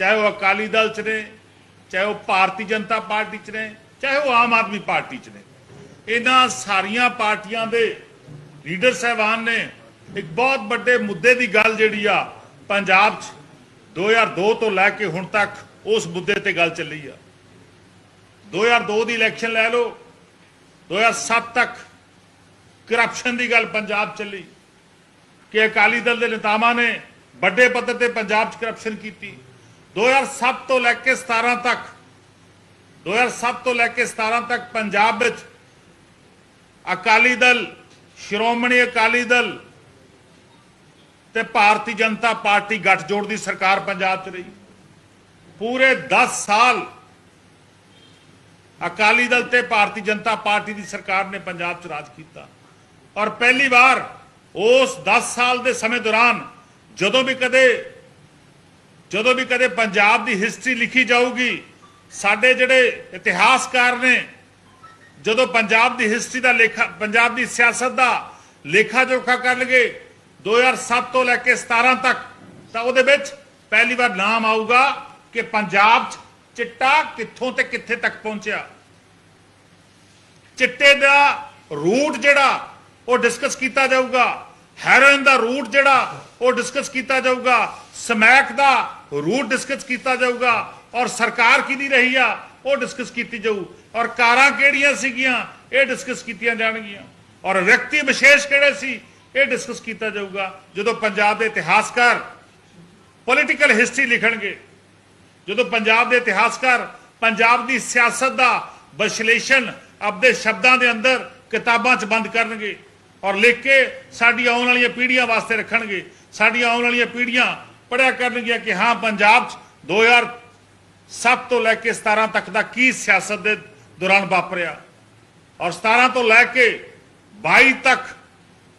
ਚਾਹੇ ਉਹ ਅਕਾਲੀ ਦਲ ਚ ਨੇ, ਚਾਹੇ ਉਹ ਭਾਰਤੀ ਜਨਤਾ ਪਾਰਟੀ ਚ ਨੇ, ਚਾਹੇ ਉਹ ਆਮ ਆਦਮੀ ਪਾਰਟੀ ਚ ਨੇ। ਇਹਨਾਂ ਸਾਰੀਆਂ ਪਾਰਟੀਆਂ ਦੇ ਲੀਡਰ ਸਾਹਿਬਾਨ ਨੇ। ਇੱਕ ਬਹੁਤ ਵੱਡੇ ਮੁੱਦੇ ਦੀ ਗੱਲ ਜਿਹੜੀ ਆ ਪੰਜਾਬ 'ਚ 2002 ਤੋਂ ਲੈ ਕੇ ਹੁਣ ਤੱਕ ਉਸ ਮੁੱਦੇ ਤੇ ਗੱਲ ਚੱਲੀ ਆ। 2002 ਦੀ ਇਲੈਕਸ਼ਨ ਲੈ ਲਓ 2007 ਤੱਕ ਕਰਪਸ਼ਨ ਦੀ ਗੱਲ ਪੰਜਾਬ ਚੱਲੀ। ਕਿ ਅਕਾਲੀ ਦਲ ਦੇ ਨੇਤਾਵਾਂ ਨੇ ਵੱਡੇ ਪੱਧਰ ਤੇ ਪੰਜਾਬ 'ਚ ਕਰਪਸ਼ਨ ਕੀਤੀ। 2007 ਤੋਂ ਲੈ ਕੇ 17 ਤੱਕ 2007 ਤੋਂ ਲੈ ਕੇ 17 ਤੱਕ ਪੰਜਾਬ ਵਿੱਚ ਅਕਾਲੀ ਦਲ, ਸ਼੍ਰੋਮਣੀ ਅਕਾਲੀ ਦਲ ਤੇ ਭਾਰਤੀ ਜਨਤਾ ਪਾਰਟੀ ਗੱਠਜੋੜ ਦੀ ਸਰਕਾਰ ਪੰਜਾਬ 'ਚ ਰਹੀ। ਪੂਰੇ 10 ਸਾਲ ਅਕਾਲੀ ਦਲ ਤੇ ਭਾਰਤੀ ਜਨਤਾ ਪਾਰਟੀ ਦੀ ਸਰਕਾਰ ਨੇ ਪੰਜਾਬ 'ਚ ਰਾਜ ਕੀਤਾ। ਔਰ ਪਹਿਲੀ ਵਾਰ ਉਸ 10 ਸਾਲ ਦੇ ਸਮੇਂ ਦੌਰਾਨ ਜਦੋਂ ਵੀ ਕਦੇ ਜਦੋਂ ਵੀ ਕਦੇ ਪੰਜਾਬ ਦੀ ਹਿਸਟਰੀ ਲਿਖੀ ਜਾਊਗੀ, ਸਾਡੇ ਜਿਹੜੇ ਇਤਿਹਾਸਕਾਰ ਨੇ, ਜਦੋਂ ਪੰਜਾਬ ਦੀ ਹਿਸਟਰੀ ਦਾ ਲੇਖਾ, ਪੰਜਾਬ ਦੀ ਸਿਆਸਤ ਦਾ ਲੇਖਾ ਜੋਖਾ ਕਰਨਗੇ 2007 ਤੋਂ ਲੈ ਕੇ 17 ਤੱਕ, ਤਾਂ ਉਹਦੇ ਵਿੱਚ ਪਹਿਲੀ ਵਾਰ ਨਾਮ ਆਊਗਾ ਕਿ ਪੰਜਾਬ 'ਚ ਚਿੱਟਾ ਕਿੱਥੋਂ ਤੇ ਕਿੱਥੇ ਤੱਕ ਪਹੁੰਚਿਆ। ਚਿੱਟੇ ਦਾ ਰੂਟ ਜਿਹੜਾ ਉਹ ਡਿਸਕਸ ਕੀਤਾ ਜਾਊਗਾ, ਹੈਰੋਇਨ ਦਾ ਰੂਟ ਜਿਹੜਾ ਉਹ ਡਿਸਕਸ ਕੀਤਾ ਜਾਊਗਾ, ਸਮੈਕ ਦਾ ਰੂਟ ਡਿਸਕਸ ਕੀਤਾ ਜਾਊਗਾ ਔਰ ਸਰਕਾਰ ਕਿਹਦੀ ਰਹੀ ਆ, ਉਹ ਡਿਸਕਸ ਕੀਤੀ ਜਾਊ। ਔਰ ਕਾਰਾਂ ਕਿਹੜੀਆਂ ਸੀਗੀਆਂ, ਇਹ ਡਿਸਕਸ ਕੀਤੀਆਂ ਜਾਣਗੀਆਂ। ਔਰ ਵਿਅਕਤੀ ਵਿਸ਼ੇਸ਼ ਕਿਹੜੇ ਸੀ, ਇਹ ਡਿਸਕਸ ਕੀਤਾ ਜਾਊਗਾ। ਜਦੋਂ ਪੰਜਾਬ ਦੇ ਇਤਿਹਾਸਕਾਰ ਪੋਲੀਟੀਕਲ ਹਿਸਟਰੀ ਲਿਖਣਗੇ, ਜਦੋਂ ਪੰਜਾਬ ਦੇ ਇਤਿਹਾਸਕਾਰ ਪੰਜਾਬ ਦੀ ਸਿਆਸਤ ਦਾ ਵਿਸ਼ਲੇਸ਼ਣ ਆਪਦੇ ਸ਼ਬਦਾਂ ਦੇ ਅੰਦਰ ਕਿਤਾਬਾਂ 'ਚ ਬੰਦ ਕਰਨਗੇ ਔਰ ਲਿਖ ਕੇ ਸਾਡੀ ਆਉਣ ਵਾਲੀਆਂ ਪੀੜ੍ਹੀਆਂ ਵਾਸਤੇ ਰੱਖਣਗੇ, ਸਾਡੀਆਂ ਆਉਣ ਵਾਲੀਆਂ ਪੀੜ੍ਹੀਆਂ ਪੜਿਆ ਕਰਨਗੀਆਂ ਕਿ ਹਾਂ, ਪੰਜਾਬ 'ਚ 2007 ਤੋਂ ਲੈ ਕੇ 17 ਤੱਕ ਦਾ ਕੀ ਸਿਆਸਤ ਦੇ ਦੌਰਾਨ ਵਾਪਰਿਆ? ਔਰ 17 ਤੋਂ ਲੈ ਕੇ 22 ਤੱਕ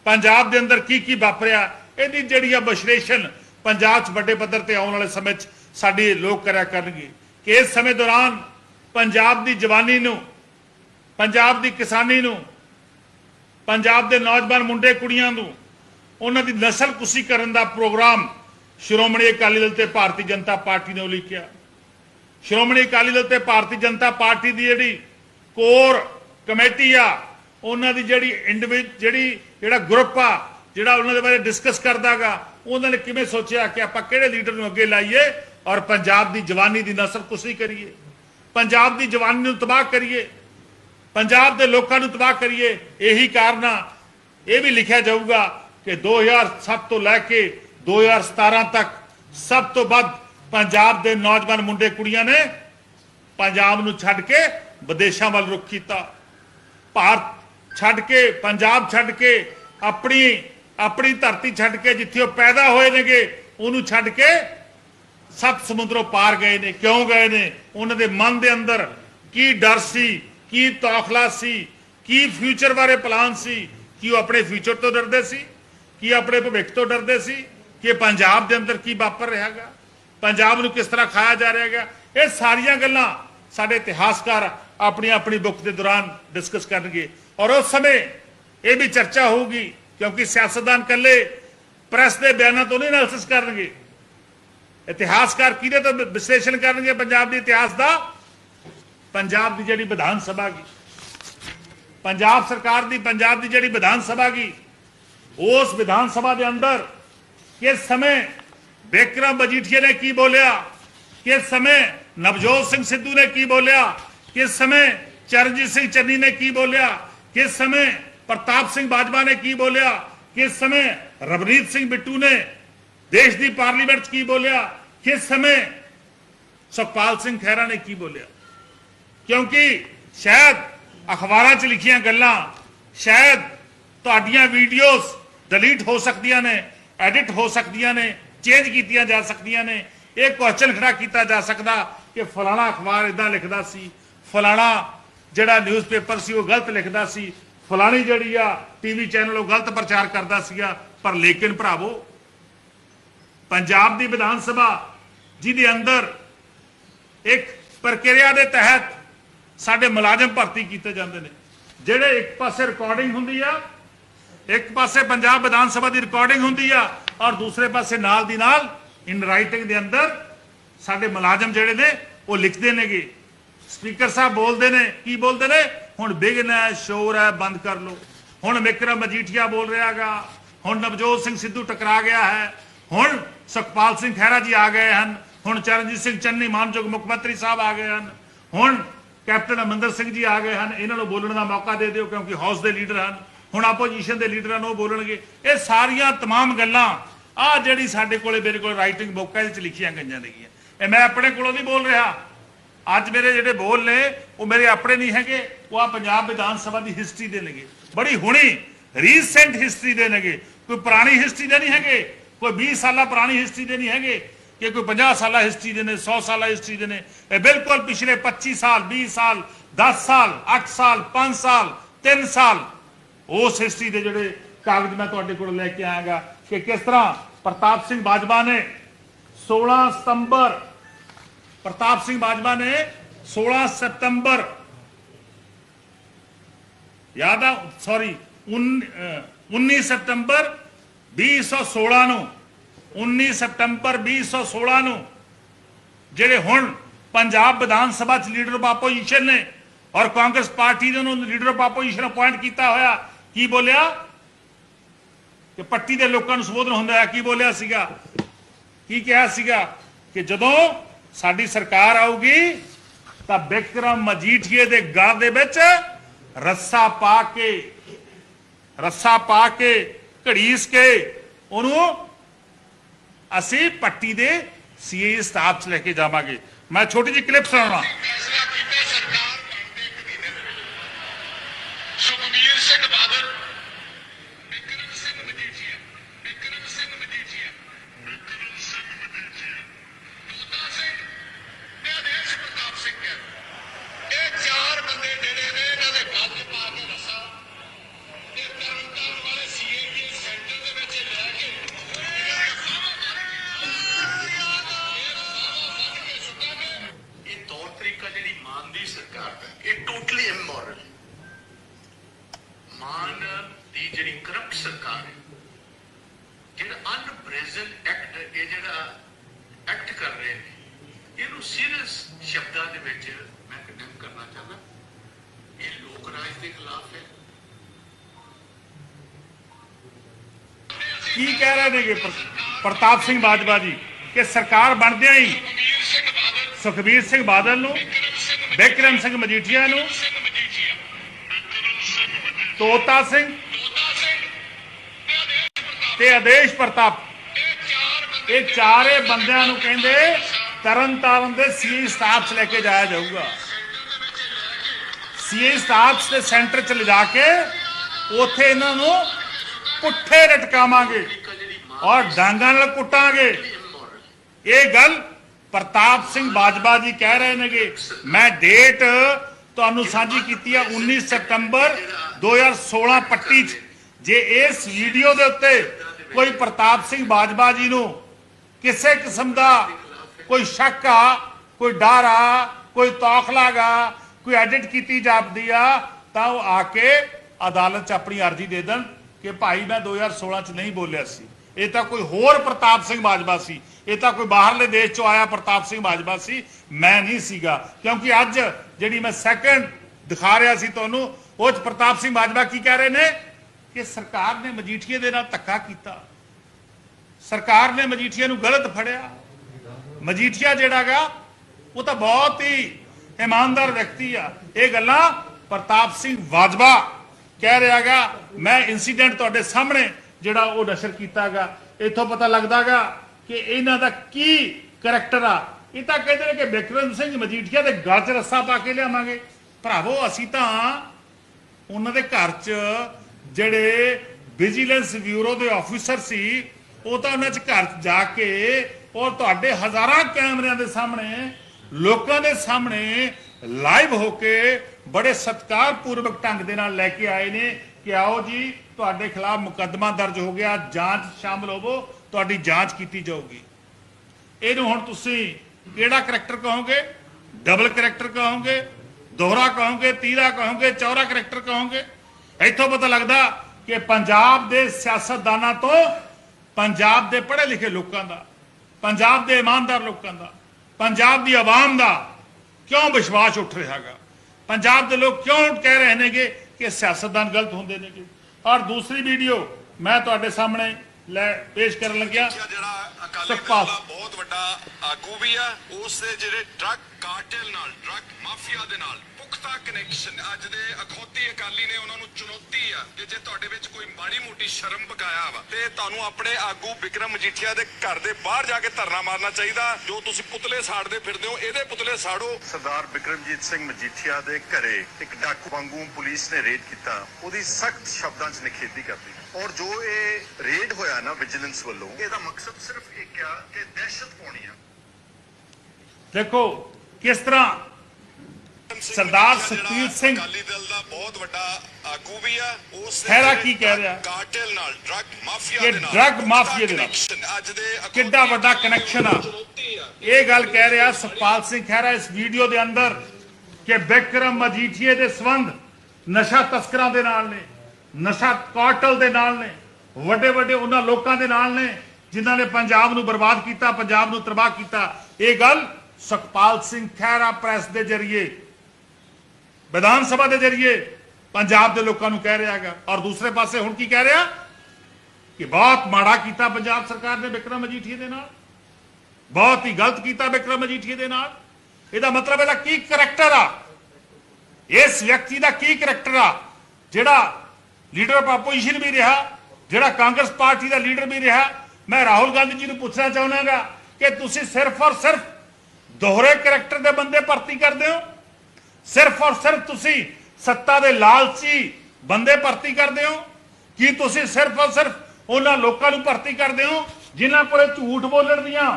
ਪੰਜਾਬ ਦੇ ਅੰਦਰ ਕੀ ਕੀ ਵਾਪਰਿਆ? ਇਹਦੀ ਜਿਹੜੀ ਆ ਵਿਸ਼ਲੇਸ਼ਣ ਪੰਜਾਬ 'ਚ ਵੱਡੇ ਪੱਧਰ ਤੇ ਆਉਣ ਵਾਲੇ ਸਮੇਂ 'ਚ ਸਾਡੇ ਲੋਕ ਕਰਿਆ ਕਰਨਗੇ ਕਿ ਇਸ ਸਮੇਂ ਦੌਰਾਨ ਪੰਜਾਬ ਦੀ ਜਵਾਨੀ ਨੂੰ, ਪੰਜਾਬ ਦੀ ਕਿਸਾਨੀ ਨੂੰ, ਪੰਜਾਬ ਦੇ ਨੌਜਵਾਨ ਮੁੰਡੇ ਕੁੜੀਆਂ ਨੂੰ, ਉਹਨਾਂ ਦੀ ਨਸਲ ਕੁਸ਼ੀ ਕਰਨ ਦਾ ਪ੍ਰੋਗਰਾਮ ਸ਼੍ਰੋਮਣੀ ਅਕਾਲੀ ਦਲ ਤੇ ਭਾਰਤੀ ਜਨਤਾ ਪਾਰਟੀ ਨੇ ਉਲੀਕਿਆ ਸ਼੍ਰੋਮਣੀ ਅਕਾਲੀ ਦਲ ਤੇ ਭਾਰਤੀ ਜਨਤਾ ਪਾਰਟੀ ਦੀ ਜਿਹੜੀ ਕੋਰ ਕਮੇਟੀ ਆ, ਉਹਨਾਂ ਦੀ ਜਿਹੜੀ ਇੰਡੀਵਿਜ ਜਿਹੜੀ ਜਿਹੜਾ ਗਰੁੱਪ ਆ, ਜਿਹੜਾ ਉਹਨਾਂ ਦੇ ਬਾਰੇ ਡਿਸਕਸ ਕਰਦਾਗਾ, ਉਹਨਾਂ ਨੇ ਕਿਵੇਂ ਸੋਚਿਆ ਕਿ ਆਪਾਂ ਕਿਹੜੇ ਲੀਡਰ ਨੂੰ ਅੱਗੇ ਲਾਈਏ ਔਰ ਪੰਜਾਬ ਦੀ ਜਵਾਨੀ ਦੀ ਨਸਲ ਕੁਸ਼ੀ ਕਰੀਏ। ਪੰਜਾਬ ਦੀ ਜਵਾਨੀ ਨੂੰ ਤਬਾਹ ਕਰੀਏ। ਪੰਜਾਬ ਦੇ ਲੋਕਾਂ ਨੂੰ ਤਬਾਹ ਕਰੀਏ। ਇਹੀ ਕਾਰਨ ਆ ਇਹ ਵੀ ਲਿਖਿਆ ਜਾਊਗਾ ਕਿ 2007 ਤੋਂ ਲੈ ਕੇ 2017 ਤੱਕ ਸਭ ਤੋਂ ਵੱਧ ਪੰਜਾਬ ਦੇ ਨੌਜਵਾਨ ਮੁੰਡੇ ਕੁੜੀਆਂ ਨੇ ਪੰਜਾਬ ਨੂੰ ਛੱਡ ਕੇ ਵਿਦੇਸ਼ਾਂ ਵੱਲ ਰੁਖ ਕੀਤਾ। ਭਾਰਤ ਛੱਡ ਕੇ, ਪੰਜਾਬ ਛੱਡ ਕੇ, ਆਪਣੀ ਆਪਣੀ ਧਰਤੀ ਛੱਡ ਕੇ ਜਿੱਥੇ ਉਹ ਪੈਦਾ ਹੋਏ ਨੇਗੇ, ਉਹਨੂੰ ਛੱਡ ਕੇ ਸੱਤ ਸਮੁੰਦਰੋਂ ਪਾਰ ਗਏ ਨੇ। ਕਿਉਂ ਗਏ ਨੇ? ਉਹਨਾਂ ਦੇ ਮਨ ਦੇ ਅੰਦਰ ਕੀ ਡਰ ਸੀ, ਕੀ ਤੌਖਲਾ ਸੀ, ਕੀ ਫਿਊਚਰ ਬਾਰੇ ਪਲਾਨ ਸੀ, ਕੀ ਉਹ ਆਪਣੇ ਫਿਊਚਰ ਤੋਂ ਡਰਦੇ ਸੀ, ਕੀ ਆਪਣੇ ਭਵਿੱਖ ਤੋਂ ਡਰਦੇ ਸੀ? ਕਿ ਪੰਜਾਬ ਦੇ ਅੰਦਰ ਕੀ ਵਾਪਰ ਰਿਹਾਗਾ ਪੰਜਾਬ ਨੂੰ ਕਿਸ ਤਰ੍ਹਾਂ ਖਾਇਆ ਜਾ ਰਿਹਾਗਾ ਇਹ ਸਾਰੀਆਂ ਗੱਲਾਂ ਸਾਡੇ ਇਤਿਹਾਸਕਾਰ ਆਪਣੀ ਆਪਣੀ ਬੁੱਕ ਦੇ ਦੌਰਾਨ ਡਿਸਕਸ ਕਰਨਗੇ। ਔਰ ਉਸ ਸਮੇਂ ਇਹ ਵੀ ਚਰਚਾ ਹੋਊਗੀ, ਕਿਉਂਕਿ ਸਿਆਸਤਦਾਨ ਕੱਲੇ ਪ੍ਰੈਸ ਦੇ ਬਿਆਨਾਂ ਤੋਂ ਨਹੀਂ ਐਨਾਲਿਸਿਸ ਕਰਨਗੇ। ਇਤਿਹਾਸਕਾਰ ਕਿਹਦੇ ਤੋਂ ਵਿਸ਼ਲੇਸ਼ਣ ਕਰਨਗੇ ਪੰਜਾਬ ਦੇ ਇਤਿਹਾਸ ਦਾ? ਪੰਜਾਬ ਦੀ ਜਿਹੜੀ ਵਿਧਾਨ ਸਭਾ ਗਈ ਪੰਜਾਬ ਸਰਕਾਰ ਦੀ ਪੰਜਾਬ ਦੀ ਜਿਹੜੀ ਵਿਧਾਨ ਸਭਾ ਗਈ ਉਸ ਵਿਧਾਨ ਸਭਾ ਦੇ ਅੰਦਰ ਕਿਸ ਸਮੇਂ ਵਿਕਰਮ ਮਜੀਠੀਆ ਨੇ ਕੀ ਬੋਲਿਆ ਕਿਸ ਸਮੇਂ ਨਵਜੋਤ ਸਿੰਘ ਸਿੱਧੂ ਨੇ ਕੀ ਬੋਲਿਆ ਕਿਸ ਸਮੇਂ ਚਰਨਜੀਤ ਸਿੰਘ ਚੰਨੀ ਨੇ ਕੀ ਬੋਲਿਆ ਕਿਸ ਸਮੇਂ ਪ੍ਰਤਾਪ ਸਿੰਘ ਬਾਜਵਾ ਨੇ ਕੀ ਬੋਲਿਆ ਕਿਸ ਸਮੇਂ ਰਵਨੀਤ ਸਿੰਘ ਬਿੱਟੂ ਨੇ ਦੇਸ਼ ਦੀ ਪਾਰਲੀਮੈਂਟ 'ਚ ਕੀ ਬੋਲਿਆ ਕਿਸ ਸਮੇਂ ਸੁਖਪਾਲ ਸਿੰਘ ਖਹਿਰਾ ਨੇ ਕੀ ਬੋਲਿਆ ਕਿਉਂਕਿ ਸ਼ਾਇਦ ਅਖਬਾਰਾਂ 'ਚ ਲਿਖੀਆਂ ਗੱਲਾਂ ਸ਼ਾਇਦ ਤੁਹਾਡੀਆਂ ਵੀਡੀਓਜ਼ ਡਿਲੀਟ ਹੋ ਸਕਦੀਆਂ ਨੇ ਐਡਿਟ ਹੋ ਸਕਦੀਆਂ ਨੇ, ਚੇਂਜ ਕੀਤੀਆਂ ਜਾ ਸਕਦੀਆਂ ਨੇ। ਇਹ ਕੁਐਸਚਨ ਖੜਾ ਕੀਤਾ ਜਾ ਸਕਦਾ ਕਿ ਫਲਾਣਾ ਅਖਬਾਰ ਇਦਾਂ ਲਿਖਦਾ ਸੀ, ਫਲਾਣਾ ਜਿਹੜਾ ਨਿਊਜ਼ਪੇਪਰ ਸੀ ਉਹ ਗਲਤ ਲਿਖਦਾ ਸੀ, ਫਲਾਣੀ ਜਿਹੜੀ ਆ ਟੀਵੀ ਚੈਨਲ ਉਹ ਗਲਤ ਪ੍ਰਚਾਰ ਕਰਦਾ ਸੀਗਾ, ਪਰ ਲੇਕਿਨ ਭਰਾਵੋ, ਪੰਜਾਬ ਦੀ ਵਿਧਾਨ ਸਭਾ, ਜਿਹਦੇ ਅੰਦਰ ਇੱਕ ਪ੍ਰਕਿਰਿਆ ਦੇ ਤਹਿਤ ਸਾਡੇ ਮੁਲਾਜ਼ਮ ਭਰਤੀ ਕੀਤੇ ਜਾਂਦੇ ਨੇ, ਜਿਹੜੇ ਇੱਕ ਪਾਸੇ ਰਿਕਾਰਡਿੰਗ ਹੁੰਦੀ ਆ ਇੱਕ ਪਾਸੇ ਪੰਜਾਬ ਵਿਧਾਨ ਸਭਾ ਦੀ ਰਿਕਾਰਡਿੰਗ ਹੁੰਦੀ ਆ ਔਰ ਦੂਸਰੇ ਪਾਸੇ ਨਾਲ ਦੀ ਨਾਲ ਇਨ ਰਾਈਟਿੰਗ ਦੇ ਅੰਦਰ ਸਾਡੇ ਮੁਲਾਜ਼ਮ ਜਿਹੜੇ ਨੇ, ਉਹ ਲਿਖਦੇ ਨੇਗੇ। ਸਪੀਕਰ ਸਾਹਿਬ ਬੋਲਦੇ ਨੇ, ਕੀ ਬੋਲਦੇ ਨੇ? ਹੁਣ ਬਿਗਨ ਹੈ ਸ਼ੋਰ ਹੈ, ਬੰਦ ਕਰ ਲਓ। ਹੁਣ ਵਿਕਰਮ ਮਜੀਠੀਆ ਬੋਲ ਰਿਹਾਗਾ ਹੁਣ ਨਵਜੋਤ ਸਿੰਘ ਸਿੱਧੂ ਟਕਰਾ ਗਿਆ ਹੈ। ਹੁਣ ਸੁਖਪਾਲ ਸਿੰਘ ਖਹਿਰਾ ਜੀ ਆ ਗਏ ਹਨ। ਹੁਣ ਚਰਨਜੀਤ ਸਿੰਘ ਚੰਨੀ ਮਾਨਯੋਗ ਮੁੱਖ ਮੰਤਰੀ ਸਾਹਿਬ ਆ ਗਏ ਹਨ। ਹੁਣ ਕੈਪਟਨ ਅਮਰਿੰਦਰ ਸਿੰਘ ਜੀ ਆ ਗਏ ਹਨ। ਇਹਨਾਂ ਨੂੰ ਬੋਲਣ ਦਾ ਮੌਕਾ ਦੇ ਦਿਓ ਕਿਉਂਕਿ ਹਾਊਸ ਦੇ ਲੀਡਰ ਹਨ। ਹੁਣ ਆਪੋਜੀਸ਼ਨ ਦੇ ਲੀਡਰਾਂ ਨੂੰ ਉਹ ਬੋਲਣਗੇ ਇਹ ਸਾਰੀਆਂ तमाम ਗੱਲਾਂ ਆ ਜਿਹੜੀ ਸਾਡੇ ਕੋਲੇ ਮੇਰੇ ਕੋਲ ਰਾਈਟਿੰਗ ਬੁੱਕ ਹੈ ਇਹਦੇ ਚ ਲਿਖੀਆਂ ਗਈਆਂ ਨੇਗੀਆਂ ਇਹ ਮੈਂ ਆਪਣੇ ਕੋਲੋਂ ਨਹੀਂ ਬੋਲ ਰਿਹਾ ਅੱਜ ਮੇਰੇ ਜਿਹੜੇ ਬੋਲ ਨੇ ਉਹ ਮੇਰੇ ਆਪਣੇ ਨਹੀਂ ਹੈਗੇ ਉਹ ਆ ਪੰਜਾਬ ਵਿਧਾਨ ਸਭਾ ਦੀ ਹਿਸਟਰੀ ਦੇ ਨੇਗੇ ਬੜੀ ਹੁਣੀ ਰੀਸੈਂਟ ਹਿਸਟਰੀ ਦੇ ਨੇਗੇ ਕੋਈ ਪੁਰਾਣੀ ਹਿਸਟਰੀ ਦੇ ਨਹੀਂ ਹੈਗੇ ਕੋਈ 20 ਸਾਲਾ ਪੁਰਾਣੀ ਹਿਸਟਰੀ ਦੇ ਨਹੀਂ ਹੈਗੇ ਕਿ ਕੋਈ 50 ਸਾਲਾ ਹਿਸਟਰੀ ਦੇ ਨੇ 100 ਸਾਲਾ ਹਿਸਟਰੀ ਦੇ ਨੇ ਇਹ ਬਿਲਕੁਲ ਪਿਛਲੇ 25 ਸਾਲ 20 ਸਾਲ 10 ਸਾਲ 8 ਸਾਲ 5 ਸਾਲ 3 ਸਾਲ ਉਸ ਹਿਸਟਰੀ ਦੇ ਜਿਹੜੇ ਕਾਗਜ਼ ਮੈਂ ਤੁਹਾਡੇ ਕੋਲ ਲੈ ਕੇ ਆਇਆਗਾ ਕਿ ਕਿਸ ਤਰ੍ਹਾਂ ਪ੍ਰਤਾਪ ਸਿੰਘ ਬਾਜਵਾ ਨੇ 16 ਸਤੰਬਰ, ਪ੍ਰਤਾਪ ਸਿੰਘ ਬਾਜਵਾ ਨੇ 16 ਸਤੰਬਰ, ਯਾਦ ਆ ਸੌਰੀ 19 ਸਤੰਬਰ 2016 ਨੂੰ 19 ਸਤੰਬਰ 2016 ਨੂੰ ਜਿਹੜੇ ਹੁਣ ਪੰਜਾਬ ਵਿਧਾਨ ਸਭਾ ਚ ਲੀਡਰ ਆਫ ਆਪੋਜੀਸ਼ਨ ਨੇ ਔਰ ਕਾਂਗਰਸ ਪਾਰਟੀ ਨੇ ਉਹਨੂੰ ਲੀਡਰ ਆਫ ਆਪੋਜੀਸ਼ਨ ਅਪਾਇੰਟ ਕੀਤਾ ਹੋਇਆ ਕੀ ਬੋਲਿਆ? ਕਿ ਪੱਟੀ ਦੇ ਲੋਕਾਂ ਨੂੰ ਸੰਬੋਧਨ ਹੁੰਦਾ ਹੈ, ਕੀ ਬੋਲਿਆ ਸੀਗਾ? ਕੀ ਕਿਹਾ ਸੀਗਾ? ਕਿ ਜਦੋਂ ਸਾਡੀ ਸਰਕਾਰ ਆਊਗੀ, ਤਾਂ ਬਿਕਰਮ ਮਜੀਠੀਏ ਦੇ ਗਲ ਦੇ ਵਿੱਚ ਰੱਸਾ ਪਾ ਕੇ, ਰੱਸਾ ਪਾ ਕੇ, ਘੜੀਸ ਕੇ ਉਹਨੂੰ ਅਸੀਂ ਪੱਟੀ ਦੇ ਸੀਏ ਸਟਾਫ 'ਚ ਲੈ ਕੇ ਜਾਵਾਂਗੇ। ਮੈਂ ਛੋਟੀ ਜਿਹੀ ਕਲਿੱਪ ਸੁਣਾਉਣਾ। ਸੁਖਬੀਰ ਸਿੰਘ ਬਾਦਲ ਵਿਕਰਮ ਕਹਿ ਪ੍ਰਤਾਪ ਸਿੰਘ ਬਾਜਵਾ ਜੀ, ਕਿ ਸਰਕਾਰ ਬਣਦਿਆਂ ਹੀ ਸੁਖਬੀਰ ਸਿੰਘ ਬਾਦਲ ਨੂੰ ਬਿਕਰਮ ਸਿੰਘ ਮਜੀਠੀਆ ਨੂੰ, ਤੋਤਾ ਸਿੰਘ ਤੇ ਆਦੇਸ਼ ਪ੍ਰਤਾਪ। ਇਹ ਚਾਰੇ ਬੰਦਿਆਂ ਨੂੰ ਕਹਿੰਦੇ ਤਰਨ ਤਾਰਨ ਦੇ ਸੀਏ ਸਟਾਫ 'ਚ ਲੈ ਕੇ ਜਾਇਆ ਜਾਊਗਾ। ਸੀਏ ਸਟਾਫ ਦੇ ਸੈਂਟਰ 'ਚ ਲਿਜਾ ਕੇ ਉੱਥੇ ਇਹਨਾਂ ਨੂੰ ਪੁੱਠੇ ਲਟਕਾਵਾਂਗੇ ਔਰ ਡਾਂਗਾਂ ਨਾਲ ਕੁੱਟਾਂਗੇ। ਇਹ ਗੱਲ ਪ੍ਰਤਾਪ ਸਿੰਘ ਬਾਜਵਾ ਜੀ ਕਹਿ ਰਹੇ ਨੇਗੇ। ਮੈਂ ਡੇਟ ਤੁਹਾਨੂੰ ਸਾਂਝੀ ਕੀਤੀ ਆ 19 ਸਤੰਬਰ 2016 ਪੱਟੀ 'ਚ। ਜੇ ਇਸ ਵੀਡੀਓ ਦੇ ਉੱਤੇ ਕੋਈ ਪ੍ਰਤਾਪ ਸਿੰਘ ਬਾਜਵਾ ਜੀ ਨੂੰ ਕਿਸੇ ਕਿਸਮ ਦਾ ਕੋਈ ਸ਼ੱਕ ਆ, ਕੋਈ ਡਰ ਆ, ਕੋਈ ਤੌਖਲਾ ਗਾ ਕੋਈ ਐਡਿਟ ਕੀਤੀ ਜਾਪਦੀ ਆ, ਤਾਂ ਉਹ ਆ ਕੇ ਅਦਾਲਤ 'ਚ ਆਪਣੀ ਅਰਜ਼ੀ ਦੇ ਦੇਣ ਕਿ ਭਾਈ ਮੈਂ 2016 'ਚ ਨਹੀਂ ਬੋਲਿਆ ਸੀ। ਇਹ ਤਾਂ ਕੋਈ ਹੋਰ ਪ੍ਰਤਾਪ ਸਿੰਘ ਬਾਜਵਾ ਸੀ। ਇਹ ਤਾਂ ਕੋਈ ਬਾਹਰਲੇ ਦੇਸ਼ ਚੋਂ ਆਇਆ ਪ੍ਰਤਾਪ ਸਿੰਘ ਬਾਜਵਾ ਸੀ। ਮੈਂ ਨਹੀਂ ਸੀਗਾ। ਕਿਉਂਕਿ ਅੱਜ ਜਿਹੜੀ ਮੈਂ ਸੈਕੰਡ ਦਿਖਾ ਰਿਹਾ ਸੀ ਤੁਹਾਨੂੰ, ਉਹ 'ਚ ਪ੍ਰਤਾਪ ਸਿੰਘ ਬਾਜਵਾ ਕੀ ਕਹਿ ਰਹੇ ਨੇ? ਕਿ ਸਰਕਾਰ ਨੇ ਮਜੀਠੀਏ ਦੇ ਨਾਲ ਧੱਕਾ ਕੀਤਾ। ਸਰਕਾਰ ਨੇ ਮਜੀਠੀਆ ਨੂੰ ਗਲਤ ਫੜਿਆ। ਮਜੀਠੀਆ ਜਿਹੜਾਗਾ, ਉਹ ਤਾਂ ਬਹੁਤ ਹੀ ਇਮਾਨਦਾਰ ਵਿਅਕਤੀ ਆ। ਇਹ ਗੱਲਾਂ ਪ੍ਰਤਾਪ ਸਿੰਘ ਬਾਜਵਾ ਕਹਿ ਰਿਹਾਗਾ। ਮੈਂ ਇਨਸੀਡੈਂਟ ਤੁਹਾਡੇ ਸਾਹਮਣੇ ਜਿਹੜਾ ਉਹ ਨਸ਼ਰ ਕੀਤਾਗਾ, ਇੱਥੋਂ ਪਤਾ ਲੱਗਦਾਗਾ ਕਿ ਇਹਨਾਂ ਦਾ ਕੀ ਕਰੈਕਟਰ ਆ। ਇਹ ਤਾਂ ਕਹਿੰਦੇ ਨੇ ਕਿ ਬਿਕਰਮ ਸਿੰਘ ਮਜੀਠੀਆ ਦੇ ਗਲ 'ਚ ਰੱਸਾ ਪਾ ਕੇ ਲਿਆਵਾਂਗੇ। ਭਰਾਵੋ, ਅਸੀਂ ਤਾਂ ਉਹਨਾਂ ਦੇ ਘਰ 'ਚ ਜਿਹੜੇ ਵਿਜੀਲੈਂਸ ਬਿਊਰੋ ਦੇ ਆਫੀਸਰ ਸੀ, ਉਹ ਤਾਂ ਉਹਨਾਂ 'ਚ ਘਰ 'ਚ ਜਾ ਕੇ ਔਰ ਤੁਹਾਡੇ ਹਜ਼ਾਰਾਂ ਕੈਮਰਿਆਂ ਦੇ ਸਾਹਮਣੇ, ਲੋਕਾਂ ਦੇ ਸਾਹਮਣੇ ਲਾਈਵ ਹੋ ਕੇ ਬੜੇ ਸਤਿਕਾਰਪੂਰਵਕ ਢੰਗ ਦੇ ਨਾਲ ਲੈ ਕੇ ਆਏ ਨੇ ਕਿ ਆਓ ਜੀ ਤੁਹਾਡੇ ਖਿਲਾਫ ਮੁਕੱਦਮਾ ਦਰਜ ਹੋ ਗਿਆ, ਜਾਂਚ ਸ਼ਾਮਲ ਹੋਵੋ, ਤੁਹਾਡੀ ਜਾਂਚ ਕੀਤੀ ਜਾਊਗੀ। ਇਹਨੂੰ ਹੁਣ ਤੁਸੀਂ ਕਿਹੜਾ ਕਰੈਕਟਰ ਕਹੋਗੇ? ਡਬਲ ਕਰੈਕਟਰ ਕਹੋਗੇ, ਦੋਹਰਾ ਕਹੋਗੇ ਤੀਰਾ ਕਹੋਗੇ ਚੌਰਾ ਕਰੈਕਟਰ ਕਹੋਗੇ? ਇੱਥੋਂ ਪਤਾ ਲੱਗਦਾ ਕਿ ਪੰਜਾਬ ਦੇ ਸਿਆਸਤਦਾਨਾਂ ਤੋਂ ਪੰਜਾਬ ਦੇ ਪੜ੍ਹੇ ਲਿਖੇ ਲੋਕਾਂ ਦਾ, ਪੰਜਾਬ ਦੇ ਇਮਾਨਦਾਰ ਲੋਕਾਂ ਦਾ, ਪੰਜਾਬ ਦੀ ਆਵਾਮ ਦਾ ਕਿਉਂ ਵਿਸ਼ਵਾਸ ਉੱਠ ਰਿਹਾ ਹੈਗਾ? ਪੰਜਾਬ ਦੇ ਲੋਕ ਕਿਉਂ ਕਹਿ ਰਹੇ ਨੇਗੇ ਕਿ ਸਿਆਸਤਦਾਨ ਗਲਤ ਹੁੰਦੇ ਨੇਗੇ? ਔਰ ਦੂਸਰੀ ਵੀਡੀਓ ਮੈਂ ਤੁਹਾਡੇ ਸਾਹਮਣੇ ਲੈ ਪੇਸ਼ ਕਰਨ ਲੱਗਿਆ। ਜਿਹੜਾ ਅਕਾਲੀ ਦਲ ਸੁਖਪਾਲ। ਦਾ ਬਹੁਤ ਵੱਡਾ ਆਗੂ ਵੀ ਆ ਉਸ ਦੇ ਜਿਹੜੇ ਡਰੱਗ ਕਾਰਟਲ ਨਾਲ ਡਰੱਗ ਮਾਫੀਆ ਦੇ ਨਾਲ ਪੁਖਤਾ ਕਨੈਕਸ਼ਨ ਅੱਜ ਦੇ ਅਖੌਤੀ ਅਕਾਲੀ ਨੇ ਉਹਨਾਂ ਨੂੰ ਚੁਣੌਤੀ ਆ ਕਿ ਜੇ ਤੁਹਾਡੇ ਵਿੱਚ ਕੋਈ ਮਾੜੀ ਮੋਟੀ ਸ਼ਰਮ ਪਕਾਇਆ ਵਾ ਤੇ ਤੁਹਾਨੂੰ ਆਪਣੇ ਆਗੂ ਵਿਕਰਮ ਮਜੀਠੀਆ ਦੇ ਘਰ ਦੇ ਬਾਹਰ ਜਾ ਕੇ ਧਰਨਾ ਮਾਰਨਾ ਚਾਹੀਦਾ ਜੋ ਤੁਸੀਂ ਪੁਤਲੇ ਸਾੜਦੇ ਫਿਰਦੇ ਹੋ ਇਹਦੇ ਪੁਤਲੇ ਸਾੜੋ। ਸਰਦਾਰ ਬਿਕਰਮਜੀਤ ਸਿੰਘ ਮਜੀਠੀਆ ਦੇ ਘਰੇ ਇੱਕ ਡਾਕੂ ਵਾਂਗੂ ਪੁਲਿਸ ਨੇ ਰੇਡ ਕੀਤਾ ਉਹਦੀ ਸਖਤ ਸ਼ਬਦਾਂ 'ਚ ਨਿਖੇਧੀ ਕਰਦੀ ਔਰ ਜੋ ਇਹ ਰੇਡ ਹੋਇਆ ਨਾ ਵਿਜੀਲੈਂਸ ਵੱਲੋਂ ਇਹਦਾ ਮਕਸਦ ਸਿਰਫ ਇੱਕ ਆ ਕਿ ਦਹਿਸ਼ਤ ਪਾਉਣੀ ਆ ਦੇਖੋ ਕਿਸ ਤਰ੍ਹਾਂ ਸਰਦਾਰ ਸੁਖਬੀਰ ਸਿੰਘ ਅਕਾਲੀ ਦਲ ਦਾ ਬਹੁਤ ਵੱਡਾ ਆਗੂ ਵੀ ਆ ਉਸ ਜਿਹੜੇ ਕੀ ਕਹਿ ਰਿਹਾ? ਕਾਰਟਲ ਨਾਲ ਡਰੱਗ ਮਾਫੀਆ ਦੇ ਨਾਲ ਪੁਖਤਾ ਮਾਫੀਆ ਦੇ ਨਾਲ। ਅੱਜ ਦੇ ਕਿੱਡਾ ਵੱਡਾ ਅਕਾਲੀ ਨੇ connection ਆ। ਚੁਣੌਤੀ ਆ ਇਹ ਗੱਲ ਕਹਿ ਰਿਹਾ ਸੁਖਪਾਲ ਸਿੰਘ ਖਹਿਰਾ ਇਸ ਵੀਡੀਓ ਦੇ ਅੰਦਰ ਕਿ ਬਿਕਰਮ ਮਜੀਠੀਏ ਦੇ ਸੰਬੰਧ ਨਸ਼ਾ ਤਸਕਰਾਂ ਦੇ ਨਾਲ ਨੇ ਨਸ਼ਾ ਕਾਰਟਲ ਦੇ ਨਾਲ ਨੇ, ਵੱਡੇ ਵੱਡੇ ਉਹਨਾਂ ਲੋਕਾਂ ਦੇ ਨਾਲ ਨੇ, ਜਿਨ੍ਹਾਂ ਨੇ ਪੰਜਾਬ ਨੂੰ ਬਰਬਾਦ ਕੀਤਾ, ਪੰਜਾਬ ਨੂੰ ਤਬਾਹ ਕੀਤਾ। ਇਹ ਗੱਲ ਸੁਖਪਾਲ ਸਿੰਘ ਖਹਿਰਾ ਪ੍ਰੈਸ ਦੇ ਜ਼ਰੀਏ, ਵਿਧਾਨ ਸਭਾ ਦੇ ਜ਼ਰੀਏ ਪੰਜਾਬ ਦੇ ਲੋਕਾਂ ਨੂੰ ਕਹਿ ਰਿਹਾ ਹੈਗਾ। ਔਰ ਦੂਸਰੇ ਪਾਸੇ ਹੁਣ ਕੀ ਕਹਿ ਰਿਹਾ? ਕਿ ਬਹੁਤ ਮਾੜਾ ਕੀਤਾ ਪੰਜਾਬ ਸਰਕਾਰ ਨੇ ਬਿਕਰਮ ਮਜੀਠੀਏ ਦੇ ਨਾਲ। ਬਹੁਤ ਹੀ ਗਲਤ ਕੀਤਾ ਬਿਕਰਮ ਮਜੀਠੀਏ ਦੇ ਨਾਲ। ਇਹਦਾ ਮਤਲਬ ਇਹਦਾ ਕੀ ਕਰੈਕਟਰ ਆ? ਇਸ ਵਿਅਕਤੀ ਦਾ ਕੀ ਕਰੈਕਟਰ ਆ? ਜਿਹੜਾ ਲੀਡਰ ਆਫ ਆਪੋਜੀਸ਼ਨ ਵੀ ਰਿਹਾ, ਜਿਹੜਾ ਕਾਂਗਰਸ ਪਾਰਟੀ ਦਾ ਲੀਡਰ ਵੀ ਰਿਹਾ। ਮੈਂ ਰਾਹੁਲ ਗਾਂਧੀ ਜੀ ਨੂੰ ਪੁੱਛਣਾ ਚਾਹੁੰਦਾਗਾ ਕਿ ਤੁਸੀਂ ਸਿਰਫ ਔਰ ਸਿਰਫ ਦੋਹਰੇ ਕਰੈਕਟਰ ਦੇ ਬੰਦੇ ਭਰਤੀ ਕਰਦੇ ਹੋ? ਸਿਰਫ ਔਰ ਸਿਰਫ ਤੁਸੀਂ ਸੱਤਾ ਦੇ ਲਾਲਚੀ ਬੰਦੇ ਭਰਤੀ ਕਰਦੇ ਹੋ? ਕੀ ਤੁਸੀਂ ਸਿਰਫ ਔਰ ਸਿਰਫ ਉਹਨਾਂ ਲੋਕਾਂ ਨੂੰ ਭਰਤੀ ਕਰਦੇ ਹੋ ਜਿਨ੍ਹਾਂ ਕੋਲੇ ਝੂਠ ਬੋਲਣ ਦੀਆਂ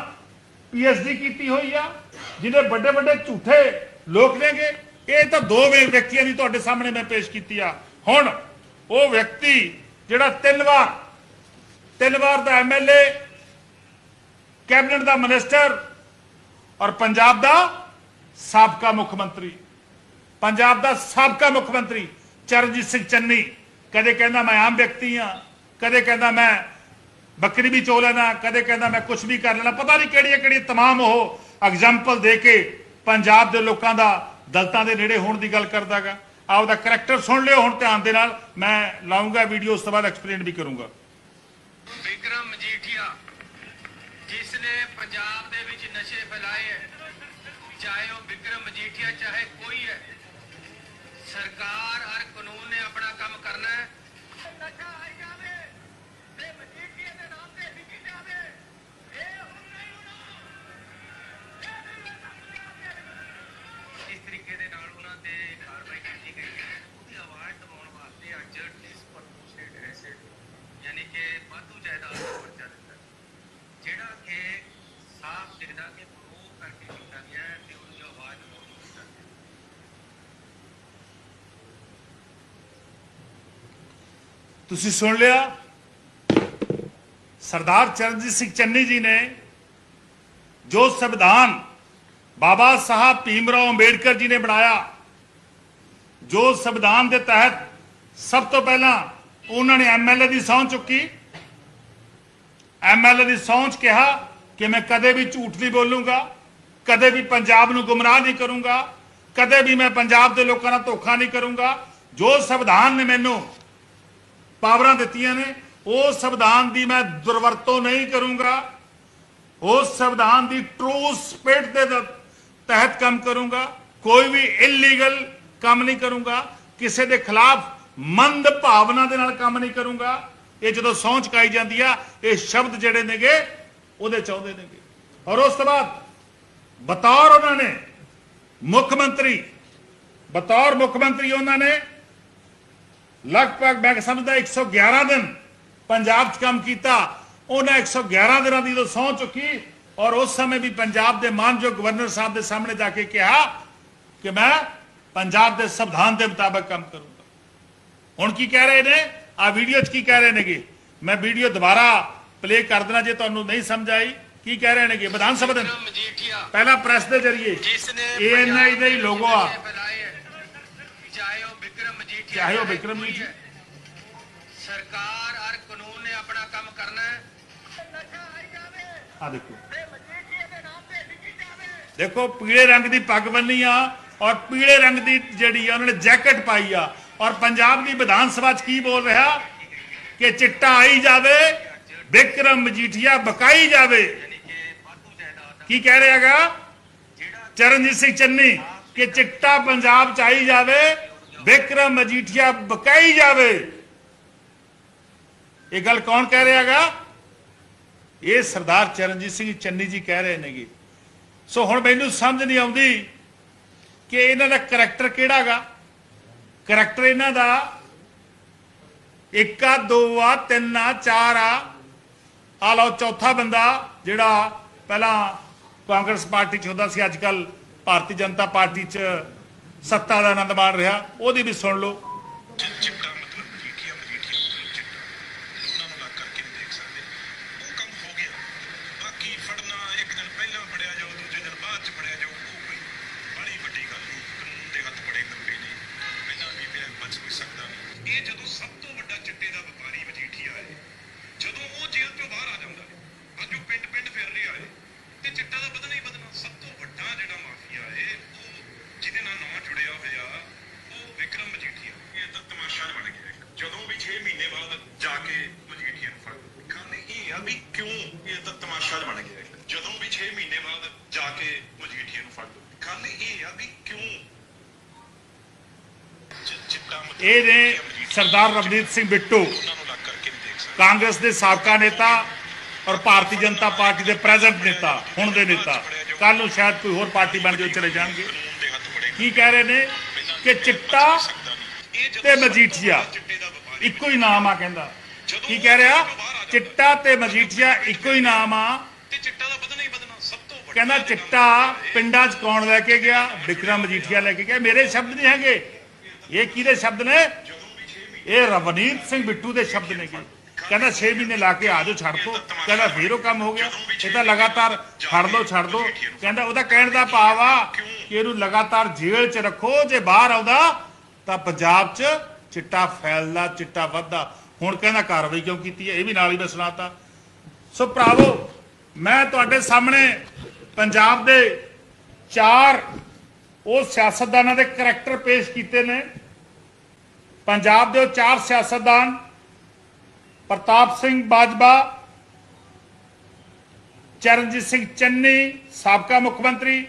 ਪੀਐਚਡੀ ਕੀਤੀ ਹੋਈ ਆ, ਜਿਹਦੇ ਵੱਡੇ ਵੱਡੇ ਝੂਠੇ ਲੋਕ ਨੇਗੇ? ਇਹ ਤਾਂ ਦੋ ਵਿਅਕਤੀਆਂ ਦੀ ਤੁਹਾਡੇ ਸਾਹਮਣੇ ਮੈਂ ਪੇਸ਼ ਕੀਤੀ ਆ। ਹੁਣ ਉਹ ਵਿਅਕਤੀ ਜਿਹੜਾ ਤਿੰਨ ਵਾਰ ਤਿੰਨ ਵਾਰ ਦਾ ਐਮਐਲਏ ਕੈਬਨਿਟ ਦਾ ਮਿਨਿਸਟਰ ਔਰ ਪੰਜਾਬ ਦਾ ਸਾਬਕਾ ਮੁੱਖ ਮੰਤਰੀ। ਪੰਜਾਬ ਦਾ ਸਾਬਕਾ ਮੁੱਖ ਮੰਤਰੀ ਚਰਨਜੀਤ ਸਿੰਘ ਚੰਨੀ। ਕਦੇ ਕਹਿੰਦਾ ਮੈਂ ਆਮ ਵਿਅਕਤੀ ਆ ਕਦੇ ਕਹਿੰਦਾ ਮੈਂ ਬੱਕਰੀ ਵੀ ਚੋ ਲੈਣਾ ਕਦੇ ਕਹਿੰਦਾ ਮੈਂ ਕੁਝ ਵੀ ਕਰ ਲੈਣਾ ਪਤਾ ਨਹੀਂ ਕਿਹੜੀਆਂ ਕਿਹੜੀਆਂ ਤਮਾਮ ਉਹ ਐਗਜ਼ਾਮਪਲ ਦੇ ਕੇ ਪੰਜਾਬ ਦੇ ਲੋਕਾਂ ਦਾ ਦਲਤਾਂ ਦੇ ਨੇੜੇ ਹੋਣ ਦੀ ਗੱਲ ਕਰਦਾਗਾ। ਆਪਦਾ ਕਰੈਕਟਰ ਸੁਣ ਲਿਓ ਹੁਣ ਧਿਆਨ ਦੇ ਨਾਲ। ਮੈਂ ਲਾਉਂਗਾ ਵੀਡੀਓ ਉਸ ਤੋਂ ਬਾਅਦ ਐਕਸਪਲੇਨ ਵੀ ਕਰੂੰਗਾ। ਵਿਕਰਮ ਮਜੀਠੀਆ ਜਿਸ ਨੇ ਪੰਜਾਬ ਦੇ ਵਿੱਚ ਨਸ਼ੇ ਫੈਲਾਏ ਹੈ, ਚਾਹੇ ਉਹ ਵਿਕਰਮ ਮਜੀਠੀਆ, ਚਾਹੇ ਕੋਈ ਹੈ, ਸਰਕਾਰ ਹਰ ਕਾਨੂੰਨ ਨੇ ਆਪਣਾ ਕੰਮ ਕਰਨਾ ਹੈ। ਤੁਸੀਂ ਸੁਣ ਲਿਆ? ਸਰਦਾਰ ਚਰਨਜੀਤ ਸਿੰਘ ਚੰਨੀ ਜੀ ਨੇ ਜੋ ਸੰਵਿਧਾਨ ਬਾਬਾ ਸਾਹਿਬ ਭੀਮਰਾਓ ਅੰਬੇਡਕਰ ਜੀ ਨੇ ਬਣਾਇਆ, ਜੋ ਸੰਵਿਧਾਨ ਦੇ ਤਹਿਤ ਸਭ ਤੋਂ ਪਹਿਲਾਂ ਉਹਨਾਂ ਨੇ ਐਮਐਲਏ ਦੀ ਸਹੁੰ ਚੁੱਕੀ। ਐਮਐਲਏ ਦੀ ਸਹੁੰ 'ਚ ਕਿਹਾ ਕਿ ਮੈਂ ਕਦੇ ਵੀ ਝੂਠ ਨਹੀਂ ਬੋਲੂੰਗਾ, ਕਦੇ ਵੀ ਪੰਜਾਬ ਨੂੰ ਗੁੰਮਰਾਹ ਨਹੀਂ ਕਰੂੰਗਾ, ਕਦੇ ਵੀ ਮੈਂ ਪੰਜਾਬ ਦੇ ਲੋਕਾਂ ਨਾਲ ਧੋਖਾ ਨਹੀਂ ਕਰੂੰਗਾ। ਜੋ ਸੰਵਿਧਾਨ ਨੇ ਮੈਨੂੰ ਪਾਵਰਾਂ ਦਿੱਤੀਆਂ ਨੇ ਉਸ ਸੰਵਿਧਾਨ ਦੀ ਮੈਂ ਦੁਰਵਰਤੋਂ ਨਹੀਂ ਕਰੂੰਗਾ। ਉਸ ਸੰਵਿਧਾਨ ਦੀ ਟਰੂ ਸਪਿਰਿਟ ਦੇ ਤਹਿਤ ਕੰਮ ਕਰੂੰਗਾ। ਕੋਈ ਵੀ ਇਲੀਗਲ ਕੰਮ ਨਹੀਂ ਕਰੂੰਗਾ। ਕਿਸੇ ਦੇ ਖਿਲਾਫ ਮੰਦ ਭਾਵਨਾ ਦੇ ਨਾਲ ਕੰਮ ਨਹੀਂ ਕਰੂੰਗਾ। ਇਹ ਜਦੋਂ ਸਹੁੰ ਚੁਕਾਈ ਜਾਂਦੀ ਆ, ਇਹ ਸ਼ਬਦ ਜਿਹੜੇ ਨੇਗੇ, ਉਹਦੇ ਚਾਹੁੰਦੇ ਨੇਗੇ। ਔਰ ਉਸ ਤੋਂ ਬਾਅਦ ਬਤੌਰ ਉਹਨਾਂ ਨੇ ਮੁੱਖ ਮੰਤਰੀ, ਬਤੌਰ ਮੁੱਖ ਮੰਤਰੀ ਉਹਨਾਂ ਨੇ ਲਗਭਗ ਮੈਂ ਸਮਝਦਾ 111 ਦਿਨ ਪੰਜਾਬ 'ਚ ਕੰਮ ਕੀਤਾ ਉਹਨਾਂ 111 ਦਿਨਾਂ ਦੀ ਜਦੋਂ ਸਹੁੰ ਚੁੱਕੀ ਔਰ ਉਸ ਸਮੇਂ ਵੀ ਪੰਜਾਬ ਦੇ ਮਾਨਯੋਗ ਗਵਰਨਰ ਸਾਹਿਬ ਦੇ ਸਾਹਮਣੇ ਜਾ ਕੇ ਕਿਹਾ ਕਿ ਮੈਂ ਪੰਜਾਬ ਦੇ ਸੰਵਿਧਾਨ ਦੇ ਮੁਤਾਬਕ ਕੰਮ ਕਰੂੰਗਾ। ਹੁਣ ਕੀ ਕਹਿ ਰਹੇ ਨੇ? ਆ ਵੀਡੀਓ 'ਚ ਕੀ ਕਹਿ ਰਹੇ ਨੇਗੇ? ਮੈਂ ਵੀਡੀਓ ਦੁਬਾਰਾ ਪਲੇ ਕਰ ਦੇਣਾ ਜੇ ਤੁਹਾਨੂੰ ਨਹੀਂ ਸਮਝ ਆਈ। ਕੀ ਕਹਿ ਰਹੇ ਨੇਗੇ? ਵਿਧਾਨ ਸਭਾ ਦੇ ਪਹਿਲਾਂ ਪ੍ਰੈਸ ਦੇ ਜ਼ਰੀਏ ਜਿਸ ਨੇ ANI ਦਾ ਹੀ ਲੋਗੋ ਆ। ਚਾਹੇ ਉਹ ਚਾਹੇ ਵਿਕਰਮ ਕੋਈ ਮਜੀਠੀਆ। ਹੈ। ਸਰਕਾਰ ਹਰ ਕਾਨੂੰਨ ਨੇ ਆਪਣਾ ਕੰਮ ਕਰਨਾ ਹੈ। ਨਸ਼ਾ ਆਈ ਜਾਵੇ ਆ ਦੇਖੋ। ਤੇ ਮਜੀਠੀਆ ਦੇ ਨਾਮ ਤੇ ਵਿਕੀ ਜਾਵੇ। ਦੇਖੋ ਪੀਲੇ ਰੰਗ ਦੀ ਪੱਗ ਬੰਨੀ ਆ ਔਰ ਪੀਲੇ ਰੰਗ ਦੀ ਜਿਹੜੀ ਆ ਉਹਨਾਂ ਨੇ ਜੈਕਟ ਪਾਈ ਆ। ਔਰ ਪੰਜਾਬ ਦੀ ਵਿਧਾਨ ਸਭਾ 'ਚ ਕੀ ਬੋਲ ਰਿਹਾ? ਕਿ ਚਿੱਟਾ ਆਈ ਜਾਵੇ ਵਿਕਰਮ ਮਜੀਠੀਆ ਬਕਾਈ ਜਾਵੇ। ਕੀ ਕਹਿ ਰਿਹਾਗਾ ਚਰਨਜੀਤ ਸਿੰਘ ਚੰਨੀ ਕਿ ਚਿੱਟਾ ਪੰਜਾਬ 'ਚ ਆਈ ਜਾਵੇ ਵਿਕਰਮ ਮਜੀਠੀਆ ਬਕਾਈ ਜਾਵੇ। ਇਹ ਗੱਲ ਕੌਣ ਕਹਿ ਰਿਹਾਗਾ ਇਹ ਸਰਦਾਰ ਚਰਨਜੀਤ ਸਿੰਘ ਚੰਨੀ ਜੀ ਕਹਿ ਰਹੇ ਨੇਗੇ। ਸੋ ਹੁਣ ਮੈਨੂੰ ਸਮਝ ਨਹੀਂ ਆਉਂਦੀ ਕਿ ਇਹਨਾਂ ਦਾ ਕਰੈਕਟਰ ਕਿਹੜਾਗਾ ਕਰੈਕਟਰ ਇਹਨਾਂ ਦਾ ਇੱਕ ਆ, ਦੋ ਆ, ਤਿੰਨ ਆ, ਚਾਰ ਆ। ਆ ਲਓ, ਚੌਥਾ ਬੰਦਾ ਜਿਹੜਾ ਪਹਿਲਾਂ ਕਾਂਗਰਸ ਪਾਰਟੀ 'ਚ ਹੁੰਦਾ ਸੀ, ਅੱਜ ਕੱਲ ਭਾਰਤੀ ਜਨਤਾ ਪਾਰਟੀ 'ਚ ਸੱਤਾ ਦਾ ਆਨੰਦ ਮਾਣ ਰਿਹਾ ਉਹਦੀ ਵੀ ਸੁਣ ਲਓ ਚਿੱਟਾ ਮਤਲਬ ਮਜੀਠੀਆ ਮਜੀਠੀਆ ਮਤਲਬ ਚਿੱਟਾ ਉਹਨਾਂ ਨੂੰ ਲੱਗ ਕਰਕੇ ਨਹੀਂ ਦੇਖ ਸਕਦੇ ਉਹ ਕੰਮ ਹੋ ਗਿਆ ਬਾਕੀ ਫੜਨਾ ਇੱਕ ਦਿਨ ਪਹਿਲਾਂ ਫੜਿਆ ਜਾਓ ਦੂਜੇ ਦਿਨ ਬਾਅਦ ਚ ਫੜਿਆ ਜਾਓ ਉਹ ਕੋਈ ਬੜੀ ਵੱਡੀ ਗੱਲ ਨਹੀਂ ਕਾਨੂੰਨ ਦੇ ਹੱਥ ਬੜੇ ਲੰਬੇ ਨੇ ਪਹਿਲਾਂ ਵੀ ਮੈਂ ਬਚ ਨਹੀਂ ਸਕਦਾ ਨਹੀਂ ਇਹ ਜਦੋਂ ਸਭ ਤੋਂ ਵੱਡਾ ਚਿੱਟੇ ਦਾ ਵਪਾਰੀ ਮਜੀਠੀਆ ਹੈ ਜਦੋਂ ਉਹ ਜੇਲ੍ਹ ਤੋਂ ਬਾਹਰ ਆ ਜਾਂਦਾ ਹੈ ਅੱਜ ਉਹ ਪਿੰਡ ਪਿੰਡ ਫਿਰ ਰਿਹਾ ਹੈ ਤੇ ਚਿੱਟਾ ਦਾ ਵਧਣਾ ਹੀ ਵਧਣਾ ਸਭ ਤੋਂ ਵੱਡਾ ਜਿਹੜਾ ਮਾਫੀਆ ਹੈ ਉਹ ਜਿਹਦੇ ਨਾਲ ਨਾਂ ਜੁੜਿਆ ਹੋਇਆ ਉਹ ਵਿਕਰਮ ਮਜੀਠੀਆ ਇਹ ਤਾਂ ਤਮਾਸ਼ਾ ਜਿਹਾ ਬਣ ਗਿਆ ਇੱਕ। ਜਦੋਂ ਵੀ 6 ਮਹੀਨੇ ਬਾਅਦ ਜਾ ਕੇ ਮਜੀਠੀਆ ਨੂੰ ਫੜ ਲਓ। ਗੱਲ ਇਹ ਆ ਵੀ ਕਿਉਂ ਇਹ ਤਾਂ ਤਮਾਸ਼ਾ ਜਿਹਾ ਬਣ ਗਿਆ ਇੱਕ। ਜਦੋਂ ਵੀ 6 ਮਹੀਨੇ ਬਾਅਦ ਜਾ ਕੇ ਮਜੀਠੀਆ ਨੂੰ ਫੜ ਲਓ। ਗੱਲ ਇਹ ਆ ਵੀ ਕਿਉਂ ਚਿ- ਚਿੱਟਾ ਮਤਲਬ ਇਹ ਨੇ ਸਰਦਾਰ ਰਵਨੀਤ ਸਿੰਘ ਬਿੱਟੂ, ਕਾਂਗਰਸ ਦੇ ਸਾਬਕਾ ਨੇਤਾ ਔਰ ਭਾਰਤੀ ਜਨਤਾ ਪਾਰਟੀ ਦੇ ਪ੍ਰੈਜ਼ੈਂਟ ਨੇਤਾ, ਹੁਣ ਦੇ ਨੇਤਾ। ਕੱਲ ਨੂੰ ਸ਼ਾਇਦ ਕੋਈ ਹੋਰ ਪਾਰਟੀ ਬਣ ਕੇ ਚਲੇ ਜਾਣਗੇ। ਕੀ ਕਹਿ ਰਹੇ ਨੇ? ਕਿ ਚਿੱਟਾ ਤੇ ਮਜੀਠੀਆ, ਇੱਕੋ ਹੀ ਨਾਮ ਆ ਕਹਿੰਦਾ। ਕੀ ਕਹਿ ਰਿਹਾ? ਚਿੱਟਾ ਤੇ ਮਜੀਠੀਆ ਇੱਕੋ ਹੀ ਨਾਮ ਆ। ਤੇ ਚਿੱਟਾ ਦਾ ਵਧਣਾ ਹੀ ਵਧਣਾ ਸਭ ਤੋਂ ਵੱਡਾ ਕਹਿੰਦਾ ਚਿੱਟਾ ਪਿੰਡਾਂ 'ਚ ਕੌਣ ਲੈ ਕੇ ਗਿਆ? ਵਿਕਰਮ ਮਜੀਠੀਆ ਲੈ ਕੇ ਗਿਆ। ਮੇਰੇ ਸ਼ਬਦ ਨਹੀਂ ਹੈਗੇ। ਇਹ ਕਿਹਦੇ ਸ਼ਬਦ ਨੇ? ਇਹ ਰਵਨੀਤ ਸਿੰਘ ਬਿੱਟੂ ਦੇ ਸ਼ਬਦ ਨੇ ਕਹਿੰਦਾ 6 ਮਹੀਨੇ ਲਾ ਕੇ ਆ ਛੱਡ ਦੋ। ਕਹਿੰਦਾ ਫੇਰ ਉਹ ਕੰਮ ਹੋ ਗਿਆ। ਇਹ ਤਾਂ ਲਗਾਤਾਰ ਫੜ ਲਓ ਛੱਡ ਦੋ। ਕਹਿੰਦਾ ਉਹਦਾ ਕਹਿਣ ਦਾ ਭਾਵ ਆ ਕਿ ਇਹਨੂੰ ਲਗਾਤਾਰ ਜੇਲ੍ਹ 'ਚ ਰੱਖੋ, ਜੇ ਬਾਹਰ ਆਉਂਦਾ ਤਾਂ ਪੰਜਾਬ 'ਚ ਚਿੱਟਾ ਫੈਲਦਾ, ਚਿੱਟਾ ਵੱਧਦਾ। ਹੁਣ ਕਹਿੰਦਾ ਕਾਰਵਾਈ ਕਿਉਂ ਕੀਤੀ ਹੈ? ਇਹ ਵੀ ਨਾਲ ਹੀ ਮੈਂ ਸੁਣਾਤਾ। ਸੋ ਭਰਾਵੋ, ਮੈਂ ਤੁਹਾਡੇ ਸਾਹਮਣੇ ਪੰਜਾਬ ਦੇ ਚਾਰ ਉਹ ਸਿਆਸਤਦਾਨਾਂ ਦੇ ਕਰੈਕਟਰ ਪੇਸ਼ ਕੀਤੇ ਨੇ। ਪੰਜਾਬ ਦੇ ਉਹ ਚਾਰ ਸਿਆਸਤਦਾਨ, ਪ੍ਰਤਾਪ ਸਿੰਘ ਬਾਜਵਾ, ਚਰਨਜੀਤ ਸਿੰਘ ਚੰਨੀ, ਸਾਬਕਾ ਮੁੱਖ ਮੰਤਰੀ,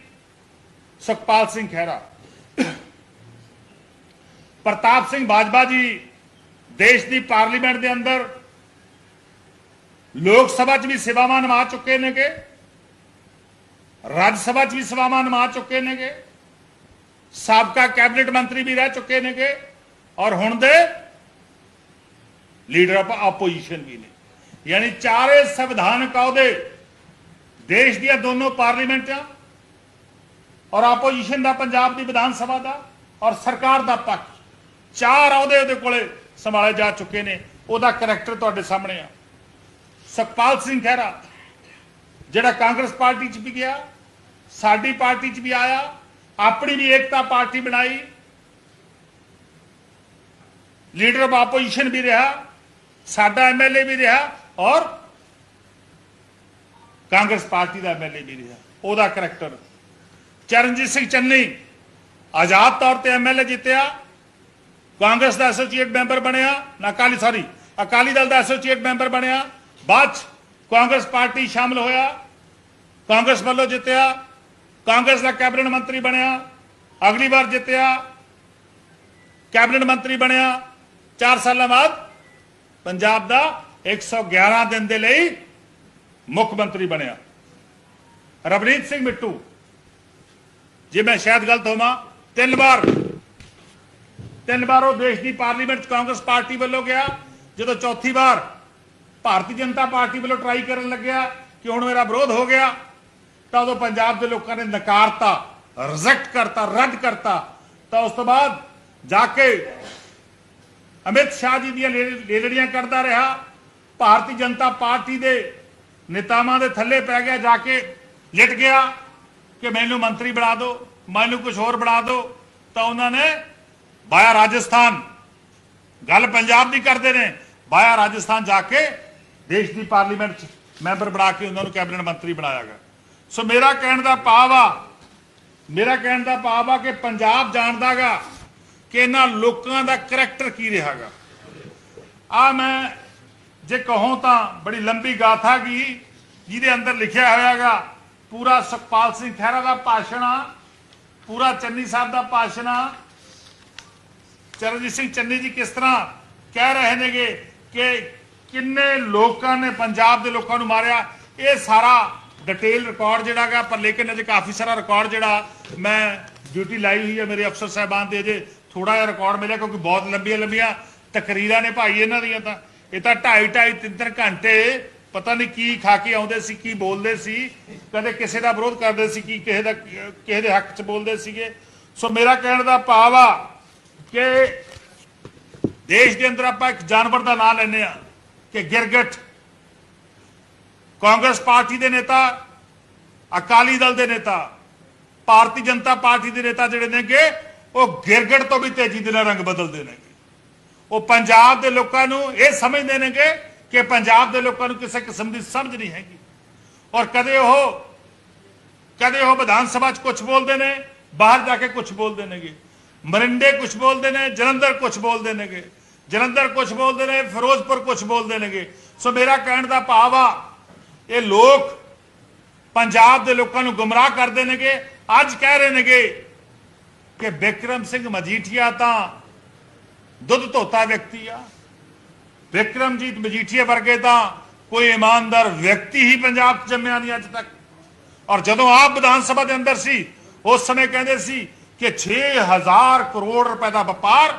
ਸੁਖਪਾਲ ਸਿੰਘ ਖਹਿਰਾ। ਪ੍ਰਤਾਪ ਸਿੰਘ ਬਾਜਵਾ ਜੀ ਦੇਸ਼ ਦੀ ਪਾਰਲੀਮੈਂਟ ਦੇ ਅੰਦਰ ਲੋਕ ਸਭਾ 'ਚ ਵੀ ਸੇਵਾਵਾਂ ਨਿਭਾ ਚੁੱਕੇ ਨੇਗੇ। ਰਾਜ ਸਭਾ 'ਚ ਵੀ ਸੇਵਾਵਾਂ ਨਿਭਾ ਚੁੱਕੇ ਨੇਗੇ। ਸਾਬਕਾ ਕੈਬਨਿਟ ਮੰਤਰੀ ਵੀ ਰਹਿ ਚੁੱਕੇ ਨੇਗੇ ਔਰ ਹੁਣ ਦੇ ਲੀਡਰ ਆਫ ਆਪੋਜੀਸ਼ਨ ਵੀ ਨੇ। ਯਾਨੀ ਚਾਰੇ ਸੰਵਿਧਾਨਕ ਅਹੁਦੇ ਦੇਸ਼ ਦੀਆਂ ਦੋਨੋਂ ਪਾਰਲੀਮੈਂਟਾਂ ਔਰ ਆਪੋਜੀਸ਼ਨ ਦਾ ਪੰਜਾਬ ਦੀ ਵਿਧਾਨ ਸਭਾ ਦਾ ਔਰ ਸਰਕਾਰ ਦਾ ਪੱਖ। ਚਾਰ ਅਹੁਦੇ ਉਹਦੇ ਕੋਲੇ ਸੰਭਾਲੇ ਜਾ ਚੁੱਕੇ ਨੇ। ਉਹਦਾ ਕਰੈਕਟਰ ਤੁਹਾਡੇ ਸਾਹਮਣੇ ਆ। ਸੁਖਪਾਲ ਸਿੰਘ ਖਹਿਰਾ, ਜਿਹੜਾ ਕਾਂਗਰਸ ਪਾਰਟੀ 'ਚ ਵੀ ਗਿਆ, ਸਾਡੀ ਪਾਰਟੀ 'ਚ ਵੀ ਆਇਆ ਆਪਣੀ ਵੀ ਏਕਤਾ ਪਾਰਟੀ ਬਣਾਈ। ਲੀਡਰ ਆਫ ਆਪੋਜੀਸ਼ਨ ਵੀ ਰਿਹਾ, ਸਾਡਾ ਐਮਐਲਏ ਵੀ ਰਿਹਾ ਔਰ ਕਾਂਗਰਸ ਪਾਰਟੀ ਦਾ ਐਮਐਲਏ ਵੀ ਰਿਹਾ, ਉਹਦਾ ਕਰੈਕਟਰ। ਚਰਨਜੀਤ ਸਿੰਘ ਚੰਨੀ ਆਜ਼ਾਦ ਤੌਰ ਤੇ ਐਮਐਲਏ ਜਿੱਤਿਆ, ਕਾਂਗਰਸ ਦਾ ਐਸੋਸੀਏਟ ਮੈਂਬਰ ਬਣਿਆ, ਨਾ ਅਕਾਲੀ ਸੌਰੀ ਅਕਾਲੀ ਦਲ ਦਾ ਐਸੋਸੀਏਟ ਮੈਂਬਰ ਬਣਿਆ, ਬਾਅਦ 'ਚ ਕਾਂਗਰਸ ਪਾਰਟੀ ਸ਼ਾਮਲ ਹੋਇਆ, ਕਾਂਗਰਸ ਵੱਲੋਂ ਜਿੱਤਿਆ ਕਾਂਗਰਸ ਦਾ ਕੈਬਨਿਟ ਮੰਤਰੀ ਬਣਿਆ, ਅਗਲੀ ਵਾਰ ਜਿੱਤਿਆ, ਕੈਬਨਿਟ ਮੰਤਰੀ ਬਣਿਆ 4 ਸਾਲਾਂ ਬਾਅਦ ਪੰਜਾਬ ਦਾ 111 ਦਿਨ ਦੇ ਲਈ ਮੁੱਖ ਮੰਤਰੀ ਬਣਿਆ। ਰਵਨੀਤ ਸਿੰਘ ਮਿੱਟੂ, ਜੇ ਮੈਂ ਸ਼ਾਇਦ ਗਲਤ ਹੋਵਾਂ, ਤਿੰਨ ਵਾਰ ਤਿੰਨ ਵਾਰ ਉਹ ਦੇਸ਼ ਦੀ ਪਾਰਲੀਮੈਂਟ ਕਾਂਗਰਸ ਪਾਰਟੀ ਵੱਲੋਂ ਗਿਆ, ਜਦੋਂ ਚੌਥੀ ਵਾਰ ਭਾਰਤੀ ਜਨਤਾ ਪਾਰਟੀ ਵੱਲੋਂ ਟਰਾਈ ਕਰਨ ਲੱਗਿਆ ਕਿ ਹੁਣ ਮੇਰਾ ਵਿਰੋਧ ਹੋ ਗਿਆ। ਤਾਂ ਉਦੋਂ ਪੰਜਾਬ ਦੇ ਲੋਕਾਂ ਨੇ ਨਕਾਰਤਾ ਰਿਜੈਕਟ ਕਰਤਾ, ਰੱਦ ਕਰਤਾ। ਤਾਂ ਉਸ ਤੋਂ ਬਾਅਦ ਜਾ ਕੇ ਅਮਿਤ ਸ਼ਾਹ ਜੀ ਦੀਆਂ ਲੇਲੜੀਆਂ ਕਰਦਾ ਰਿਹਾ। ਭਾਰਤੀ ਜਨਤਾ ਪਾਰਟੀ ਦੇ ਨੇਤਾਵਾਂ ਦੇ ਥੱਲੇ ਪੈ ਗਿਆ, ਜਾ ਕੇ ਲਿਟ ਗਿਆ ਕਿ ਮੈਨੂੰ ਮੰਤਰੀ ਬਣਾ ਦਿਓ, ਮੈਨੂੰ ਕੁਝ ਹੋਰ ਬਣਾ ਦਿਓ। ਤਾਂ ਉਹਨਾਂ ਨੇ ਬਾਇਆ ਰਾਜਸਥਾਨ। ਗੱਲ ਪੰਜਾਬ ਦੀ ਕਰਦੇ ਨੇ। ਬਾਇਆ ਰਾਜਸਥਾਨ ਜਾ ਕੇ ਦੇਸ਼ ਦੀ ਪਾਰਲੀਮੈਂਟ ਚ ਮੈਂਬਰ ਬਣਾ ਕੇ ਉਹਨਾਂ ਨੂੰ ਕੈਬਨਿਟ ਮੰਤਰੀ ਬਣਾਇਆ ਗਿਆ। ਸੋ ਮੇਰਾ ਕਹਿਣ ਦਾ ਭਾਵ ਆ, ਮੇਰਾ ਕਹਿਣ ਦਾ ਭਾਵ ਆ ਕਿ ਪੰਜਾਬ ਜਾਣਦਾਗਾ ਕਿ ਇਹਨਾਂ ਲੋਕਾਂ ਦਾ ਕਰੈਕਟਰ ਕੀ ਰਿਹਾਗਾ। ਆ ਮੈਂ ਜੇ ਕਹੋ ਤਾਂ ਬੜੀ ਲੰਬੀ ਗਾਥਾ ਕੀ ਜਿਹਦੇ ਅੰਦਰ ਲਿਖਿਆ ਹੋਇਆਗਾ, ਪੂਰਾ ਸੁਖਪਾਲ ਸਿੰਘ ਖਹਿਰਾ ਦਾ ਭਾਸ਼ਣ ਆ, ਪੂਰਾ ਚੰਨੀ ਸਾਹਿਬ ਦਾ ਭਾਸ਼ਣ ਆ। ਚਰਨਜੀਤ ਸਿੰਘ ਚੰਨੀ ਜੀ ਕਿਸ ਤਰ੍ਹਾਂ ਕਹਿ ਰਹੇ ਨੇਗੇ ਕਿ ਕਿੰਨੇ ਲੋਕਾਂ ਨੇ ਪੰਜਾਬ ਦੇ ਲੋਕਾਂ ਨੂੰ ਮਾਰਿਆ, ਇਹ ਸਾਰਾ ਡਿਟੇਲ ਰਿਕਾਰਡ ਜਿਹੜਾਗਾ ਪਰ ਲੇਕਿਨ ਅਜੇ ਕਾਫੀ ਸਾਰਾ ਰਿਕਾਰਡ ਜਿਹੜਾ ਮੈਂ ਡਿਊਟੀ ਲਾਈ ਹੋਈ ਹੈ ਮੇਰੇ ਅਫਸਰ ਸਾਹਿਬਾਨ ਦੇ ਅਜੇ ਥੋੜਾ ਜਿਹਾ ਰਿਕਾਰਡ ਮਿਲਿਆ ਕਿਉਂਕਿ ਬਹੁਤ ਲੰਬੀਆਂ ਲੰਬੀਆਂ ਤਕਰੀਰਾਂ ਨੇ ਭਾਈ ਇਹਨਾਂ ਦੀਆਂ ਤਾਂ। ਇਹ ਤਾਂ ਢਾਈ ਢਾਈ ਤਿੰਨ ਤਿੰਨ ਘੰਟੇ ਪਤਾ ਨਹੀਂ ਕੀ ਖਾ ਕੇ ਆਉਂਦੇ ਸੀ, ਕੀ ਬੋਲਦੇ ਸੀ, ਕਦੇ ਕਿਸੇ ਦਾ ਵਿਰੋਧ ਕਰਦੇ ਸੀ, ਕੀ ਕਿਸੇ ਦਾ, ਕਿਸੇ ਦੇ ਹੱਕ 'ਚ ਬੋਲਦੇ ਸੀਗੇ। ਸੋ ਮੇਰਾ ਕਹਿਣ ਦਾ ਭਾਵ ਆ ਕਿ ਦੇਸ਼ ਦੇ ਅੰਦਰ ਆਪਾਂ ਇੱਕ ਜਾਨਵਰ ਦਾ ਨਾਮ ਲੈਂਦੇ ਆ ਕਿ ਗਿਰਗਟ। ਕਾਂਗਰਸ ਪਾਰਟੀ ਦੇ ਨੇਤਾ, ਅਕਾਲੀ ਦਲ ਦੇ ਨੇਤਾ, ਭਾਰਤੀ ਜਨਤਾ ਪਾਰਟੀ ਦੇ ਨੇਤਾ ਜਿਹੜੇ ਨੇਗੇ, ਉਹ ਗਿਰਗਟ ਤੋਂ ਵੀ ਤੇਜ਼ੀ ਦੇ ਨਾਲ ਰੰਗ ਬਦਲਦੇ ਨੇਗੇ। ਉਹ ਪੰਜਾਬ ਦੇ ਲੋਕਾਂ ਨੂੰ ਇਹ ਸਮਝਦੇ ਨੇਗੇ ਕਿ ਪੰਜਾਬ ਦੇ ਲੋਕਾਂ ਨੂੰ ਕਿਸੇ ਕਿਸਮ ਦੀ ਸਮਝ ਨਹੀਂ ਹੈਗੀ। ਔਰ ਕਦੇ ਉਹ ਕਦੇ ਉਹ ਵਿਧਾਨ ਸਭਾ 'ਚ ਕੁਝ ਬੋਲਦੇ ਨੇ, ਬਾਹਰ ਜਾ ਕੇ ਕੁਝ ਬੋਲਦੇ ਨੇਗੇ। ਮਰਿੰਡੇ ਕੁਝ ਬੋਲਦੇ ਨੇ, ਜਲੰਧਰ ਕੁਝ ਬੋਲਦੇ ਨੇਗੇ। ਜਲੰਧਰ ਕੁਝ ਬੋਲਦੇ ਨੇ, ਫਿਰੋਜ਼ਪੁਰ ਕੁਝ ਬੋਲਦੇ ਨੇਗੇ। ਸੋ ਮੇਰਾ ਕਹਿਣ ਦਾ ਭਾਵ ਆ ਇਹ ਲੋਕ ਪੰਜਾਬ ਦੇ ਲੋਕਾਂ ਨੂੰ ਗੁੰਮਰਾਹ ਕਰਦੇ ਨੇਗੇ, ਅੱਜ ਕਹਿ ਰਹੇ ਨੇਗੇ ਕਿ ਬਿਕਰਮ ਸਿੰਘ ਮਜੀਠੀਆ ਤਾਂ ਦੁੱਧ ਧੋਤਾ ਵਿਅਕਤੀ ਆ। ਵਿਕਰਮਜੀਤ ਮਜੀਠੀਆ ਵਰਗੇ ਤਾਂ ਕੋਈ ਇਮਾਨਦਾਰ ਵਿਅਕਤੀ ਹੀ ਪੰਜਾਬ 'ਚ ਜੰਮਿਆ ਨਹੀਂ ਅੱਜ ਤੱਕ। ਔਰ ਜਦੋਂ ਆਪ ਵਿਧਾਨ ਸਭਾ ਦੇ ਅੰਦਰ ਸੀ, ਉਸ ਸਮੇਂ ਕਹਿੰਦੇ ਸੀ ਕਿ 6000 ਕਰੋੜ ਰੁਪਏ ਦਾ ਵਪਾਰ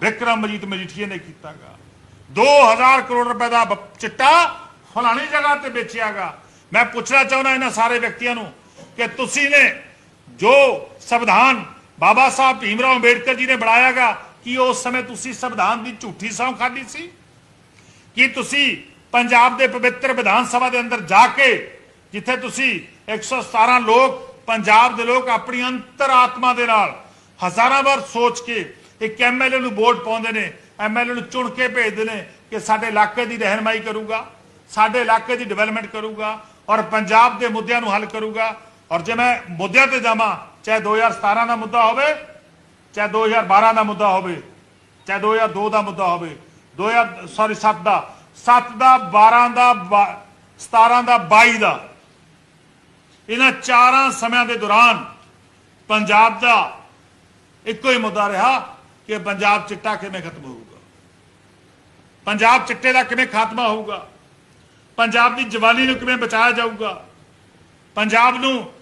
ਵਿਕਰਮਜੀਤ ਮਜੀਠੀਆ ਨੇ ਕੀਤਾਗਾ। 2000 ਕਰੋੜ ਰੁਪਏ ਦਾ ਚਿੱਟਾ ਫਲਾਣੀ ਜਗ੍ਹਾ ਤੇ ਵੇਚਿਆਗਾ। ਮੈਂ ਪੁੱਛਣਾ ਚਾਹੁੰਦਾ ਇਹਨਾਂ ਸਾਰੇ ਵਿਅਕਤੀਆਂ ਨੂੰ ਕਿ ਤੁਸੀਂ ਨੇ ਜੋ ਸੰਵਿਧਾਨ ਬਾਬਾ ਸਾਹਿਬ ਭੀਮ ਰਾਓ ਅੰਬੇਡਕਰ ਜੀ ਨੇ ਬਣਾਇਆਗਾ, ਕਿ ਉਸ ਸਮੇਂ ਤੁਸੀਂ ਸੰਵਿਧਾਨ ਦੀ ਝੂਠੀ ਸਹੁੰ ਖਾਧੀ ਸੀ? ਕੀ ਤੁਸੀਂ ਪੰਜਾਬ ਦੇ ਪਵਿੱਤਰ ਵਿਧਾਨ ਸਭਾ ਦੇ ਅੰਦਰ ਜਾ ਕੇ, ਜਿੱਥੇ ਤੁਸੀਂ 117 ਲੋਕ, ਪੰਜਾਬ ਦੇ ਲੋਕ ਆਪਣੀ ਅੰਤਰਾਤਮਾ ਦੇ ਨਾਲ ਹਜ਼ਾਰਾਂ ਵਾਰ ਸੋਚ ਕੇ ਇੱਕ ਐਮਐਲਏ ਨੂੰ ਵੋਟ ਪਾਉਂਦੇ ਨੇ ਐਮਐਲਏ ਨੂੰ ਚੁਣ ਕੇ ਭੇਜਦੇ ਨੇ ਕਿ ਸਾਡੇ ਇਲਾਕੇ ਦੀ ਰਹਿਨਮਾਈ ਕਰੂਗਾ? ਸਾਡੇ ਇਲਾਕੇ ਦੀ ਡਿਵੈਲਪਮੈਂਟ ਕਰੂਗਾ ਔਰ ਪੰਜਾਬ ਦੇ ਮੁੱਦਿਆਂ ਨੂੰ ਹੱਲ ਕਰੂਗਾ। ਔਰ ਜੇ ਮੈਂ ਮੁੱਦਿਆਂ ਤੇ ਜਾਵਾਂ, ਚਾਹੇ 2017 ਦਾ ਮੁੱਦਾ ਹੋਵੇ, ਚਾਹੇ 2012 ਦਾ ਮੁੱਦਾ ਹੋਵੇ, ਚਾਹੇ 2002 ਦਾ ਮੁੱਦਾ ਹੋਵੇ 2000 ਸੌਰੀ 7 ਦਾ 7 ਦਾ 12 ਦਾ, ਬਾ- 17 ਦਾ 22 ਦਾ। ਇਹਨਾਂ ਚਾਰਾਂ ਸਮਿਆਂ ਦੇ ਦੌਰਾਨ ਪੰਜਾਬ ਦਾ ਇੱਕੋ ਹੀ ਮੁੱਦਾ ਰਿਹਾ ਕਿ ਪੰਜਾਬ ਚਿੱਟਾ ਕਿਵੇਂ ਖਤਮ ਹੋਊਗਾ। ਪੰਜਾਬ ਚਿੱਟੇ ਦਾ ਕਿਵੇਂ ਖਾਤਮਾ ਹੋਊਗਾ। ਪੰਜਾਬ ਦੀ ਜਵਾਨੀ ਨੂੰ ਕਿਵੇਂ ਬਚਾਇਆ ਜਾਊਗਾ? ਪੰਜਾਬ ਨੂੰ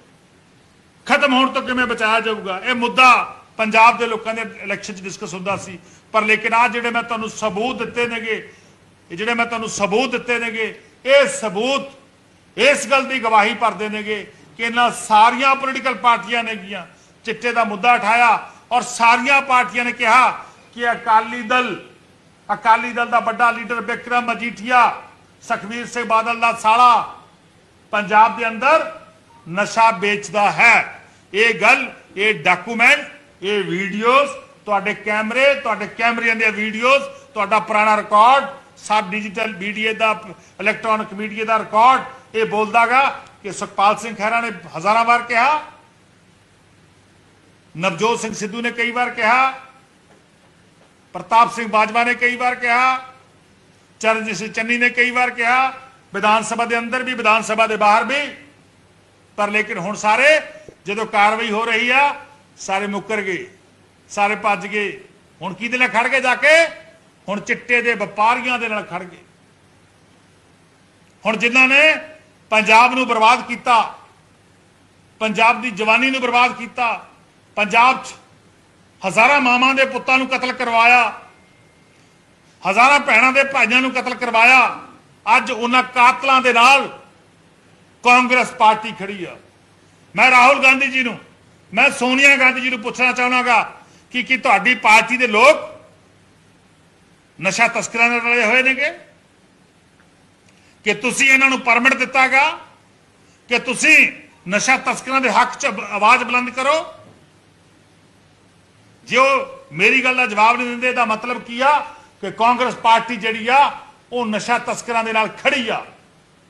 ਖਤਮ ਹੋਣ ਤੋਂ ਕਿਵੇਂ ਬਚਾਇਆ ਜਾਊਗਾ? ਇਹ ਮੁੱਦਾ ਪੰਜਾਬ ਦੇ ਲੋਕਾਂ ਦੇ ਇਲੈਕਸ਼ਨ 'ਚ ਡਿਸਕਸ ਹੁੰਦਾ ਸੀ। ਪਰ ਲੇਕਿਨ ਆ ਜਿਹੜੇ ਮੈਂ ਤੁਹਾਨੂੰ ਸਬੂਤ ਦਿੱਤੇ ਨੇਗੇ, ਇਹ ਜਿਹੜੇ ਮੈਂ ਤੁਹਾਨੂੰ ਸਬੂਤ ਦਿੱਤੇ ਨੇਗੇ, ਇਹ ਸਬੂਤ ਇਸ ਗੱਲ ਦੀ ਗਵਾਹੀ ਭਰਦੇ ਨੇਗੇ ਕਿ ਇਹਨਾਂ ਸਾਰੀਆਂ ਪੋਲੀਟੀਕਲ ਪਾਰਟੀਆਂ ਨੇਗੀਆਂ ਚਿੱਟੇ ਦਾ ਮੁੱਦਾ ਉਠਾਇਆ ਔਰ ਸਾਰੀਆਂ ਪਾਰਟੀਆਂ ਨੇ ਕਿਹਾ ਕਿ ਅਕਾਲੀ ਦਲ ਅਕਾਲੀ ਦਲ ਦਾ ਵੱਡਾ ਲੀਡਰ ਬਿਕਰਮ ਮਜੀਠੀਆ ਸੁਖਬੀਰ ਸਿੰਘ ਬਾਦਲ ਦਾ ਸਾਲਾ ਪੰਜਾਬ ਦੇ ਅੰਦਰ ਨਸ਼ਾ ਵੇਚਦਾ ਹੈ। ਇਹ ਗੱਲ, ਇਹ ਡਾਕੂਮੈਂਟ ਇਹ ਵੀਡੀਓਜ਼ ਤੁਹਾਡੇ ਕੈਮਰੇ, ਤੁਹਾਡੇ ਕੈਮਰਿਆਂ ਦੀਆਂ ਵੀਡੀਓਜ਼ ਤੁਹਾਡਾ ਪੁਰਾਣਾ ਰਿਕਾਰਡ ਸਭ ਡਿਜੀਟਲ ਮੀਡੀਆ ਦਾ ਇਲੈਕਟ੍ਰੋਨਿਕ ਮੀਡੀਆ ਦਾ ਰਿਕਾਰਡ ਇਹ ਬੋਲਦਾਗਾ ਕਿ ਸੁਖਪਾਲ ਸਿੰਘ ਖਹਿਰਾ ਨੇ ਹਜ਼ਾਰਾਂ ਵਾਰ ਕਿਹਾ, ਨਵਜੋਤ ਸਿੰਘ ਸਿੱਧੂ ਨੇ ਕਈ ਵਾਰ ਕਿਹਾ, ਪ੍ਰਤਾਪ ਸਿੰਘ ਬਾਜਵਾ ਨੇ ਕਈ ਵਾਰ ਕਿਹਾ ਚਰਨਜੀਤ ਸਿੰਘ ਚੰਨੀ ਨੇ ਕਈ ਵਾਰ ਕਿਹਾ, ਵਿਧਾਨ ਸਭਾ ਦੇ ਅੰਦਰ ਵੀ, ਵਿਧਾਨ ਸਭਾ ਦੇ ਬਾਹਰ ਵੀ। ਪਰ ਲੇਕਿਨ ਹੁਣ ਸਾਰੇ, ਜਦੋਂ ਕਾਰਵਾਈ ਹੋ ਰਹੀ ਆ, ਸਾਰੇ ਮੁੱਕਰ ਗਏ, ਸਾਰੇ ਭੱਜ ਗਏ। ਹੁਣ ਕਿਹਦੇ ਨਾਲ ਖੜ ਗਏ ਜਾ ਕੇ? ਹੁਣ ਚਿੱਟੇ ਦੇ ਵਪਾਰੀਆਂ ਦੇ ਨਾਲ ਖੜ ਗਏ। ਹੁਣ ਜਿਨ੍ਹਾਂ ਨੇ ਪੰਜਾਬ ਨੂੰ ਬਰਬਾਦ ਕੀਤਾ, ਪੰਜਾਬ ਦੀ ਜਵਾਨੀ ਨੂੰ ਬਰਬਾਦ ਕੀਤਾ, ਪੰਜਾਬ 'ਚ ਹਜ਼ਾਰਾਂ ਮਾਵਾਂ ਦੇ ਪੁੱਤਾਂ ਨੂੰ ਕਤਲ ਕਰਵਾਇਆ ਹਜ਼ਾਰਾਂ ਭੈਣਾਂ ਦੇ ਭਾਈਆਂ ਨੂੰ ਕਤਲ ਕਰਵਾਇਆ। ਅੱਜ ਉਹਨਾਂ ਕਾਤਲਾਂ ਦੇ ਨਾਲ ਕਾਂਗਰਸ ਪਾਰਟੀ ਖੜੀ ਆ। ਮੈਂ ਰਾਹੁਲ ਗਾਂਧੀ ਜੀ ਨੂੰ, ਮੈਂ ਸੋਨੀਆ ਗਾਂਧੀ ਜੀ ਨੂੰ ਪੁੱਛਣਾ ਚਾਹਣਾਗਾ ਕਿ ਕੀ ਤੁਹਾਡੀ ਪਾਰਟੀ ਦੇ ਲੋਕ ਨਸ਼ਾ ਤਸਕਰਾਂ ਨਾਲ ਰਲੇ ਹੋਏ ਨੇਗੇ? ਕਿ ਤੁਸੀਂ ਇਹਨਾਂ ਨੂੰ ਪਰਮਿਟ ਦਿੱਤਾਗਾ? ਕਿ ਤੁਸੀਂ ਨਸ਼ਾ ਤਸਕਰਾਂ ਦੇ ਹੱਕ 'ਚ ਆਵਾਜ਼ ਬੁਲੰਦ ਕਰੋ? ਜੇ ਉਹ ਮੇਰੀ ਗੱਲ ਦਾ ਜਵਾਬ ਨਹੀਂ ਦਿੰਦੇ ਤਾਂ ਮਤਲਬ ਕੀ ਆ? ਕਿ ਕਾਂਗਰਸ ਪਾਰਟੀ ਜਿਹੜੀ ਆ, ਉਹ ਨਸ਼ਾ ਤਸਕਰਾਂ ਦੇ ਨਾਲ ਖੜੀ ਆ।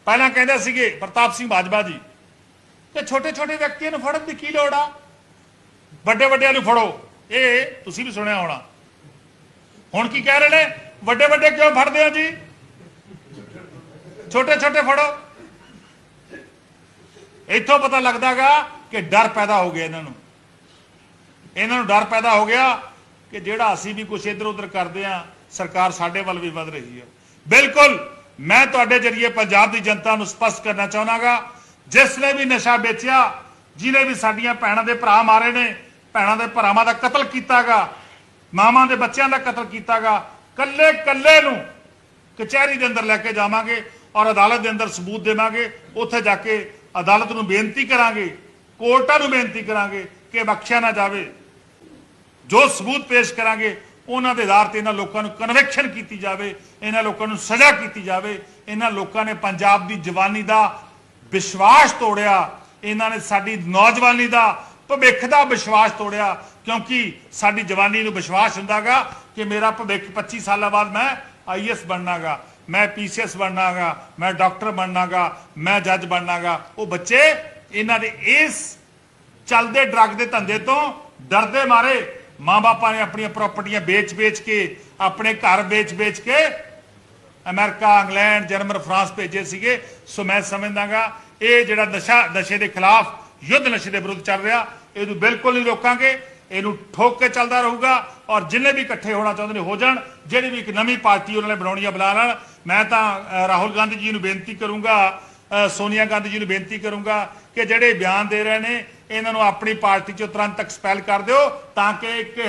ਪਹਿਲਾਂ ਕਹਿੰਦੇ ਸੀਗੇ ਪ੍ਰਤਾਪ ਸਿੰਘ ਬਾਜਵਾ ਜੀ ਕਿ ਛੋਟੇ ਛੋਟੇ ਵਿਅਕਤੀਆਂ ਨੂੰ ਫੜਨ ਦੀ ਕੀ ਲੋੜ ਆ? ਵੱਡੇ ਵੱਡਿਆਂ ਨੂੰ ਫੜੋ। ਇਹ ਤੁਸੀਂ ਵੀ ਸੁਣਿਆ ਹੋਣਾ। ਹੁਣ ਕੀ ਕਹਿ ਰਹੇ ਨੇ? ਵੱਡੇ ਵੱਡੇ ਕਿਉਂ ਫੜਦੇ ਆ ਜੀ? ਛੋਟੇ ਛੋਟੇ ਫੜੋ। ਇੱਥੋਂ ਪਤਾ ਲੱਗਦਾਗਾ ਕਿ ਡਰ ਪੈਦਾ ਹੋ ਗਿਆ ਇਹਨਾਂ ਨੂੰ। ਇਹਨਾਂ ਨੂੰ ਡਰ ਪੈਦਾ ਹੋ ਗਿਆ ਕਿ ਜਿਹੜਾ ਅਸੀਂ ਵੀ ਕੁਝ ਇੱਧਰ ਉੱਧਰ ਕਰਦੇ ਆ ਸਰਕਾਰ ਸਾਡੇ ਵੱਲ ਵੀ ਵਧ ਰਹੀ ਹੈ। ਬਿਲਕੁਲ, ਮੈਂ ਤੁਹਾਡੇ ਜਰੀਏ ਪੰਜਾਬ ਦੀ ਜਨਤਾ ਨੂੰ ਸਪਸ਼ਟ ਕਰਨਾ ਚਾਹਨਾਗਾ, ਜਿਸ ਨੇ ਵੀ ਨਸ਼ਾ ਵੇਚਿਆ ਜਿਨੇ ਵੀ ਸਾਡੀਆਂ ਭੈਣਾਂ ਦੇ ਭਰਾ ਮਾਰੇ ਨੇ, ਭੈਣਾਂ ਦੇ ਭਰਾਵਾਂ ਦਾ ਕਤਲ ਕੀਤਾਗਾ, ਮਾਵਾਂ ਦੇ ਬੱਚਿਆਂ ਦਾ ਕਤਲ ਕੀਤਾਗਾ ਕੱਲੇ ਕੱਲੇ ਨੂੰ ਕਚਹਿਰੀ ਦੇ ਅੰਦਰ ਲੈ ਕੇ ਜਾਵਾਂਗੇ ਔਰ ਅਦਾਲਤ ਦੇ ਅੰਦਰ ਸਬੂਤ ਦੇਵਾਂਗੇ, ਉੱਥੇ ਜਾ ਕੇ ਅਦਾਲਤ ਨੂੰ ਬੇਨਤੀ ਕਰਾਂਗੇ, ਕੋਰਟਾਂ ਨੂੰ ਬੇਨਤੀ ਕਰਾਂਗੇ ਕਿ ਬਖਸ਼ਿਆ ਨਾ ਜਾਵੇ। ਜੋ ਸਬੂਤ ਪੇਸ਼ ਕਰਾਂਗੇ ਉਹਨਾਂ ਦੇ ਆਧਾਰ ਤੇ ਇਹਨਾਂ ਲੋਕਾਂ ਨੂੰ ਕਨਵੈਕਸ਼ਨ ਕੀਤੀ ਜਾਵੇ, ਇਹਨਾਂ ਲੋਕਾਂ ਨੂੰ ਸਜ਼ਾ ਕੀਤੀ ਜਾਵੇ, ਇਹਨਾਂ ਲੋਕਾਂ ਨੇ ਪੰਜਾਬ ਦੀ ਜਵਾਨੀ ਦਾ ਵਿਸ਼ਵਾਸ ਤੋੜਿਆ, ਇਹਨਾਂ ਨੇ ਸਾਡੀ ਨੌਜਵਾਨੀ ਦਾ ਭਵਿੱਖ ਦਾ ਵਿਸ਼ਵਾਸ ਤੋੜਿਆ, ਕਿਉਂਕਿ ਸਾਡੀ ਜਵਾਨੀ ਨੂੰ ਵਿਸ਼ਵਾਸ ਹੁੰਦਾਗਾ ਕਿ ਮੇਰਾ ਭਵਿੱਖ 25 ਸਾਲਾਂ ਬਾਅਦ ਮੈਂ ਆਈਐਸ ਬਣਨਾਗਾ, ਮੈਂ ਪੀਸੀਐਸ ਬਣਨਾਗਾ, ਮੈਂ ਡਾਕਟਰ ਬਣਨਾਗਾ, ਮੈਂ ਜੱਜ ਬਣਨਾਗਾ। ਉਹ ਬੱਚੇ ਇਹਨਾਂ ਦੇ ਇਸ ਚੱਲਦੇ ਡਰੱਗ ਦੇ ਧੰਦੇ ਤੋਂ ਡਰਦੇ ਮਾਰੇ। ਮਾਂ-ਬਾਪਾਂ ਨੇ ਆਪਣੀਆਂ ਪ੍ਰਾਪਰਟੀਆਂ ਵੇਚ-ਵੇਚ ਕੇ, ਆਪਣੇ ਘਰ ਵੇਚ-ਵੇਚ ਕੇ ਅਮਰੀਕਾ, ਇੰਗਲੈਂਡ, ਜਰਮਨ, ਫਰਾਂਸ ਭੇਜੇ ਸੀਗੇ। ਸੋ ਮੈਂ ਸਮਝਦਾਗਾ, ਇਹ ਜਿਹੜਾ ਨਸ਼ਾ, ਨਸ਼ੇ ਦੇ ਖਿਲਾਫ ਯੁੱਧ ਨਸ਼ੇ ਦੇ ਵਿਰੁੱਧ ਚੱਲ ਰਿਹਾ, ਇਹਨੂੰ ਬਿਲਕੁਲ ਨਹੀਂ ਰੋਕਾਂਗੇ। ਇਹਨੂੰ ਠੋਕ ਕੇ ਚੱਲਦਾ ਰਹੂਗਾ ਔਰ ਜਿੰਨੇ ਵੀ ਇਕੱਠੇ ਹੋਣਾ ਚਾਹੁੰਦੇ ਨੇ ਹੋ ਜਾਣ, ਜਿਹੜੀ ਵੀ ਇੱਕ ਨਵੀਂ ਪਾਰਟੀ ਉਹਨਾਂ ਨੇ ਬਣਾਉਣੀ ਆ ਬਣਾ ਲੈਣ। ਮੈਂ ਤਾਂ ਰਾਹੁਲ ਗਾਂਧੀ ਜੀ ਨੂੰ ਬੇਨਤੀ ਕਰੂੰਗਾ ਸੋਨੀਆ ਗਾਂਧੀ ਜੀ ਨੂੰ ਬੇਨਤੀ ਕਰੂੰਗਾ ਕਿ ਜਿਹੜੇ ਬਿਆਨ ਦੇ ਰਹੇ ਨੇ, ਇਹਨਾਂ ਨੂੰ ਆਪਣੀ ਪਾਰਟੀ ਚੋਂ ਤੁਰੰਤ ਐਕਸਪੈਲ ਕਰ ਦਿਓ ਤਾਂ ਕਿ ਇੱਕ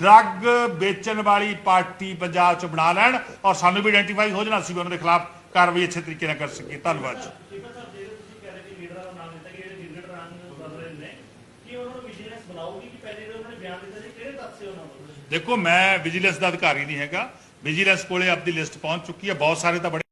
ਡਰੱਗ ਵੇਚਣ ਵਾਲੀ ਪਾਰਟੀ ਪੰਜਾਬ ਚ ਬਣਾ ਲੈਣ ਔਰ ਸਾਨੂੰ ਵੀ ਆਇਡੈਂਟੀਫਾਈ ਹੋ ਜਾਣਾ, ਅਸੀਂ ਉਹਨਾਂ ਦੇ ਖਿਲਾਫ ਕਾਰਵਾਈ ਅੱਛੇ ਤਰੀਕੇ ਨਾਲ ਕਰ ਸਕੀਏ। ਧੰਨਵਾਦ ਜੀ। ਦੇਖੋ, ਮੈਂ ਵਿਜੀਲੈਂਸ ਦਾ ਅਧਿਕਾਰੀ ਨਹੀਂ ਹੈਗਾ। ਵਿਜੀਲੈਂਸ ਕੋਲੇ ਆਪਦੀ ਲਿਸਟ ਪਹੁੰਚ ਚੁੱਕੀ ਹੈ। ਬਹੁਤ ਸਾਰੇ ਤਾਂ ਬੜੇ